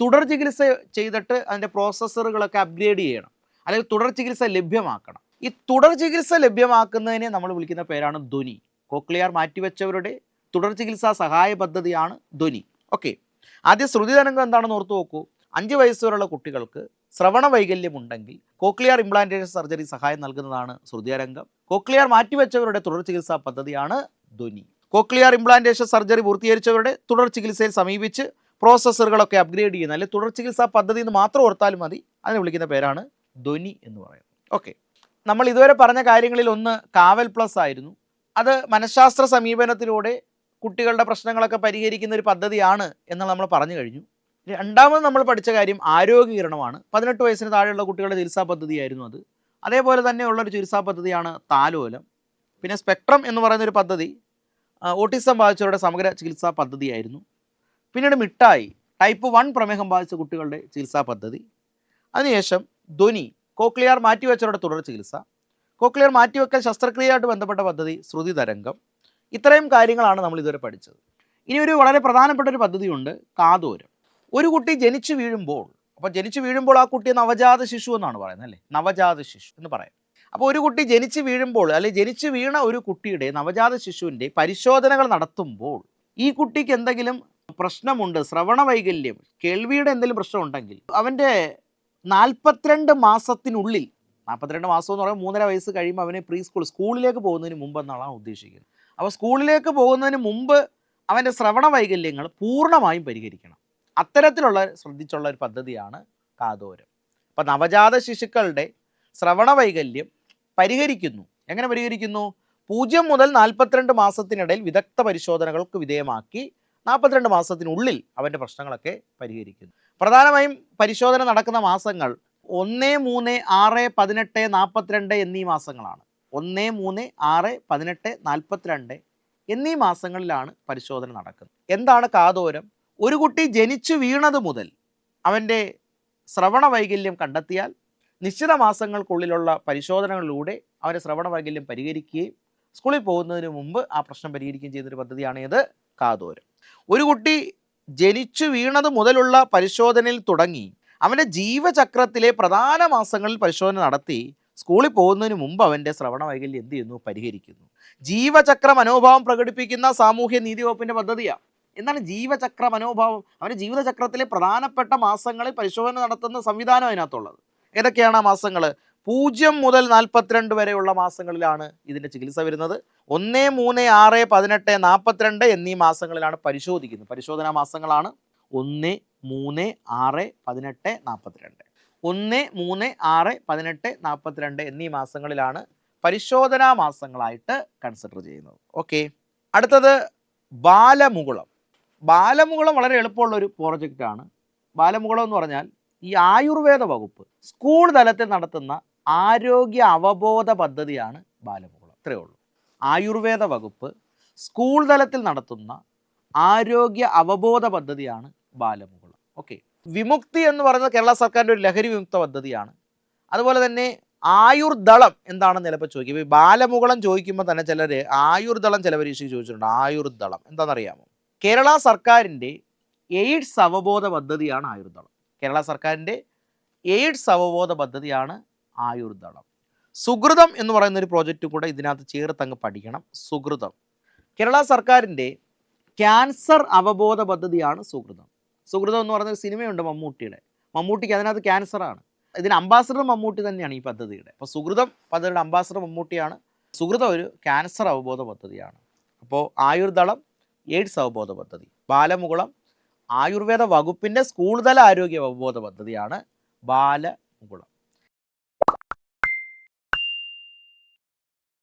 തുടർ ചികിത്സ ചെയ്തിട്ട് അതിന്റെ പ്രോസസ്സറുകളൊക്കെ അപ്ഗ്രേഡ് ചെയ്യണം. അല്ലെങ്കിൽ തുടർ ചികിത്സ ലഭ്യമാക്കണം. ഈ തുടർ ചികിത്സ ലഭ്യമാക്കുന്നതിനെ നമ്മൾ വിളിക്കുന്ന പേരാണ് ധ്വനി. കോക്ലിയാർ മാറ്റിവെച്ചവരുടെ തുടർ ചികിത്സാ സഹായ പദ്ധതിയാണ് ധ്വനി. ഓക്കെ ആദ്യ ശ്രുതി തരംഗം എന്താണെന്ന് ഓർത്ത് നോക്കൂ. അഞ്ച് വയസ്സുവരെയുള്ള കുട്ടികൾക്ക് ശ്രവണ വൈകല്യം ഉണ്ടെങ്കിൽ കോക്ലിയാർ ഇംപ്ലാന്റേഷൻ സർജറി സഹായം നൽകുന്നതാണ് ശ്രുതിയരംഗം കോക്ലിയാർ മാറ്റിവെച്ചവരുടെ തുടർ ചികിത്സാ പദ്ധതിയാണ് ധ്വനി. കോക്ലിയാർ ഇംപ്ലാന്റേഷൻ സർജറി പൂർത്തീകരിച്ചവരുടെ തുടർ ചികിത്സയിൽ സമീപിച്ച് പ്രോസസ്സറുകളൊക്കെ അപ്ഗ്രേഡ് ചെയ്യുന്ന അല്ലെങ്കിൽ തുടർ ചികിത്സാ പദ്ധതി എന്ന് മാത്രം ഓർത്താലും മതി. അതിനെ വിളിക്കുന്ന പേരാണ് ധ്വനി എന്ന് പറയുന്നത്. ഓക്കെ നമ്മൾ ഇതുവരെ പറഞ്ഞ കാര്യങ്ങളിൽ ഒന്ന് കാവൽ പ്ലസ് ആയിരുന്നു. അത് മനഃശാസ്ത്ര സമീപനത്തിലൂടെ കുട്ടികളുടെ പ്രശ്നങ്ങളൊക്കെ പരിഹരിക്കുന്ന ഒരു പദ്ധതിയാണ് എന്ന് നമ്മൾ പറഞ്ഞു കഴിഞ്ഞു. രണ്ടാമത് നമ്മൾ പഠിച്ച കാര്യം ആരോഗ്യകരണമാണ്. പതിനെട്ട് വയസ്സിന് താഴെയുള്ള കുട്ടികളുടെ ചികിത്സാ പദ്ധതിയായിരുന്നു അത്. അതേപോലെ തന്നെയുള്ള ഒരു ചികിത്സാ പദ്ധതിയാണ് താലോലം. പിന്നെ സ്പെക്ട്രം എന്ന് പറയുന്ന ഒരു പദ്ധതി ഓട്ടിസം ബാധിച്ചവരുടെ സമഗ്ര ചികിത്സാ പദ്ധതിയായിരുന്നു. പിന്നീട് മിഠായി ടൈപ്പ് വൺ പ്രമേഹം ബാധിച്ച കുട്ടികളുടെ ചികിത്സാ പദ്ധതി. അതിനുശേഷം ധ്വനി കോക്ലിയാർ മാറ്റിവെച്ചവരുടെ തുടർ ചികിത്സ. കോക്ലിയർ മാറ്റിവെക്കൽ ശസ്ത്രക്രിയയായിട്ട് ബന്ധപ്പെട്ട പദ്ധതി ശ്രുതി തരംഗം. ഇത്രയും കാര്യങ്ങളാണ് നമ്മൾ ഇതുവരെ പഠിച്ചത്. ഇനി ഒരു വളരെ പ്രധാനപ്പെട്ട ഒരു പദ്ധതിയുണ്ട് കാതോരം. ഒരു കുട്ടി ജനിച്ചു വീഴുമ്പോൾ അപ്പോൾ ജനിച്ചു വീഴുമ്പോൾ ആ കുട്ടിയെ നവജാത ശിശു എന്നാണ് പറയുന്നത് അല്ലേ? നവജാത ശിശു എന്ന് പറയാം. അപ്പോൾ ഒരു കുട്ടി ജനിച്ചു വീഴുമ്പോൾ അല്ലെങ്കിൽ ജനിച്ചു വീണ ഒരു കുട്ടിയുടെ നവജാത ശിശുവിന്റെ പരിശോധനകൾ നടത്തുമ്പോൾ ഈ കുട്ടിക്ക് എന്തെങ്കിലും പ്രശ്നമുണ്ട്. ശ്രവണ വൈകല്യം കേൾവിയുടെ എന്തെങ്കിലും പ്രശ്നമുണ്ടെങ്കിൽ. അവന്റെ നാൽപ്പത്തിരണ്ട് മാസത്തിനുള്ളിൽ നാൽപ്പത്തിരണ്ട് മാസം എന്ന് പറയുമ്പോൾ മൂന്നര വയസ്സ് കഴിയുമ്പോൾ അവനെ പ്രീ സ്കൂൾ സ്കൂളിലേക്ക് പോകുന്നതിന് മുമ്പ് എന്നാണ് ഉദ്ദേശിക്കുന്നത്. അപ്പോൾ സ്കൂളിലേക്ക് പോകുന്നതിന് മുമ്പ് അവന്റെ ശ്രവണ വൈകല്യങ്ങൾ പൂർണമായും പരിഹരിക്കണം. അത്തരത്തിലുള്ള ശ്രദ്ധിച്ചുള്ള ഒരു പദ്ധതിയാണ് കാതോരം. അപ്പോൾ നവജാത ശിശുക്കളുടെ ശ്രവണ വൈകല്യം പരിഹരിക്കുന്നു. എങ്ങനെ പരിഹരിക്കുന്നു? പൂജ്യം മുതൽ നാൽപ്പത്തിരണ്ട് മാസത്തിനിടയിൽ വിദഗ്ധ പരിശോധനകൾക്ക് വിധേയമാക്കി നാൽപ്പത്തിരണ്ട് മാസത്തിനുള്ളിൽ അവന്റെ പ്രശ്നങ്ങളൊക്കെ പരിഹരിക്കുന്നു. പ്രധാനമായും പരിശോധന നടക്കുന്ന മാസങ്ങൾ ഒന്ന് മൂന്ന് ആറ് പതിനെട്ട് നാൽപ്പത്തിരണ്ട് എന്നീ മാസങ്ങളാണ്. ഒന്ന് മൂന്ന് ആറ് പതിനെട്ട് നാൽപ്പത്തിരണ്ട് എന്നീ മാസങ്ങളിലാണ് പരിശോധന നടക്കുന്നത്. എന്താണ് കാതോരം? ഒരു കുട്ടി ജനിച്ചു വീണത് മുതൽ അവന്റെ ശ്രവണ വൈകല്യം കണ്ടെത്തിയാൽ നിശ്ചിത മാസങ്ങൾക്കുള്ളിലുള്ള പരിശോധനകളിലൂടെ അവന്റെ ശ്രവണ വൈകല്യം പരിഹരിക്കുകയും സ്കൂളിൽ പോകുന്നതിന് മുമ്പ് ആ പ്രശ്നം പരിഹരിക്കുകയും ചെയ്യുന്നൊരു പദ്ധതിയാണ് ഇത് കാതോരം. ഒരു കുട്ടി ജനിച്ചു വീണത് മുതലുള്ള പരിശോധനയിൽ തുടങ്ങി അവന്റെ ജീവചക്രത്തിലെ പ്രധാന മാസങ്ങളിൽ പരിശോധന നടത്തി സ്കൂളിൽ പോകുന്നതിന് മുമ്പ് അവന്റെ ശ്രവണ വൈകല്യം എന്ത് ചെയ്യുന്നു? പരിഹരിക്കുന്നു. ജീവചക്ര മനോഭാവം പ്രകടിപ്പിക്കുന്ന സാമൂഹ്യ നീതി വകുപ്പിന്റെ പദ്ധതിയാണ് എന്താണ് ജീവചക്ര മനോഭാവം? അവന്റെ ജീവിതചക്രത്തിലെ പ്രധാനപ്പെട്ട മാസങ്ങളിൽ പരിശോധന നടത്തുന്ന സംവിധാനം അതിനകത്തുള്ളത്. ഏതൊക്കെയാണ് ആ മാസങ്ങൾ പൂജ്യം മുതൽ നാൽപ്പത്തിരണ്ട് വരെയുള്ള മാസങ്ങളിലാണ് ഇതിന്റെ ചികിത്സ വരുന്നത്. ഒന്ന് മൂന്ന് ആറ് പതിനെട്ട് നാൽപ്പത്തിരണ്ട് എന്നീ മാസങ്ങളിലാണ് പരിശോധിക്കുന്നത്. പരിശോധനാ മാസങ്ങളാണ്. ഒന്ന് മൂന്ന് ആറ് പതിനെട്ട് നാൽപ്പത്തിരണ്ട്. ഒന്ന് മൂന്ന് ആറ് പതിനെട്ട് നാൽപ്പത്തിരണ്ട് എന്നീ മാസങ്ങളിലാണ് പരിശോധനാ മാസങ്ങളായിട്ട് കൺസിഡർ ചെയ്യുന്നത്. ഓക്കെ. അടുത്തത് ബാലമുകുളം. ബാലമുകുളം വളരെ എളുപ്പമുള്ള ഒരു പ്രോജക്റ്റാണ്. ബാലമുകുളം എന്ന് പറഞ്ഞാൽ ഈ ആയുർവേദ വകുപ്പ് സ്കൂൾ തലത്തിൽ നടത്തുന്ന ആരോഗ്യ അവബോധ പദ്ധതിയാണ് ബാലമുകുളം. ഇത്രയേ ഉള്ളൂ. ആയുർവേദ വകുപ്പ് സ്കൂൾ തലത്തിൽ നടത്തുന്ന ആരോഗ്യ അവബോധ പദ്ധതിയാണ് ബാലമുകുളം. ഓക്കെ. വിമുക്തി എന്ന് പറയുന്നത് കേരള സർക്കാരിന്റെ ഒരു ലഹരി വിമുക്ത പദ്ധതിയാണ്. അതുപോലെ തന്നെ ആയുർദളം എന്താണെന്ന് ചിലപ്പോൾ ചോദിക്കും. ഈ ബാലമുകുളം ചോദിക്കുമ്പോൾ തന്നെ ചിലർ ആയുർദളം ചില പരീക്ഷയ്ക്ക് ചോദിച്ചിട്ടുണ്ട്. ആയുർദളം എന്താണെന്നറിയാമോ? കേരള സർക്കാരിന്റെ എയ്ഡ്സ് അവബോധ പദ്ധതിയാണ് ആയുർദളം. കേരള സർക്കാരിന്റെ എയ്ഡ്സ് അവബോധ പദ്ധതിയാണ് ആയുർദളം. സുഹൃതം എന്ന് പറയുന്ന ഒരു പ്രോജക്റ്റ് കൂടെ ഇതിനകത്ത് ചേർത്ത് അങ്ങ് പഠിക്കണം. സുഹൃതം കേരള സർക്കാരിന്റെ ക്യാൻസർ അവബോധ പദ്ധതിയാണ് സുഹൃതം സുഹൃതം എന്ന് പറയുന്ന ഒരു സിനിമയുണ്ട് മമ്മൂട്ടിയുടെ. മമ്മൂട്ടിക്ക് അതിനകത്ത് ക്യാൻസറാണ് ഇതിന് അംബാസഡർ മമ്മൂട്ടി തന്നെയാണ് ഈ പദ്ധതിയുടെ. അപ്പോൾ സുഹൃതം പദ്ധതിയുടെ അംബാസഡർ മമ്മൂട്ടിയാണ്. സുഹൃതം ഒരു ക്യാൻസർ അവബോധ പദ്ധതിയാണ്. അപ്പോൾ ആയുർദളം എയ്ഡ്സ് അവബോധ പദ്ധതി. ബാലമുകുളം ആയുർവേദ വകുപ്പിന്റെ സ്കൂൾ തല ആരോഗ്യ അവബോധ പദ്ധതിയാണ് ബാലമുകുളം.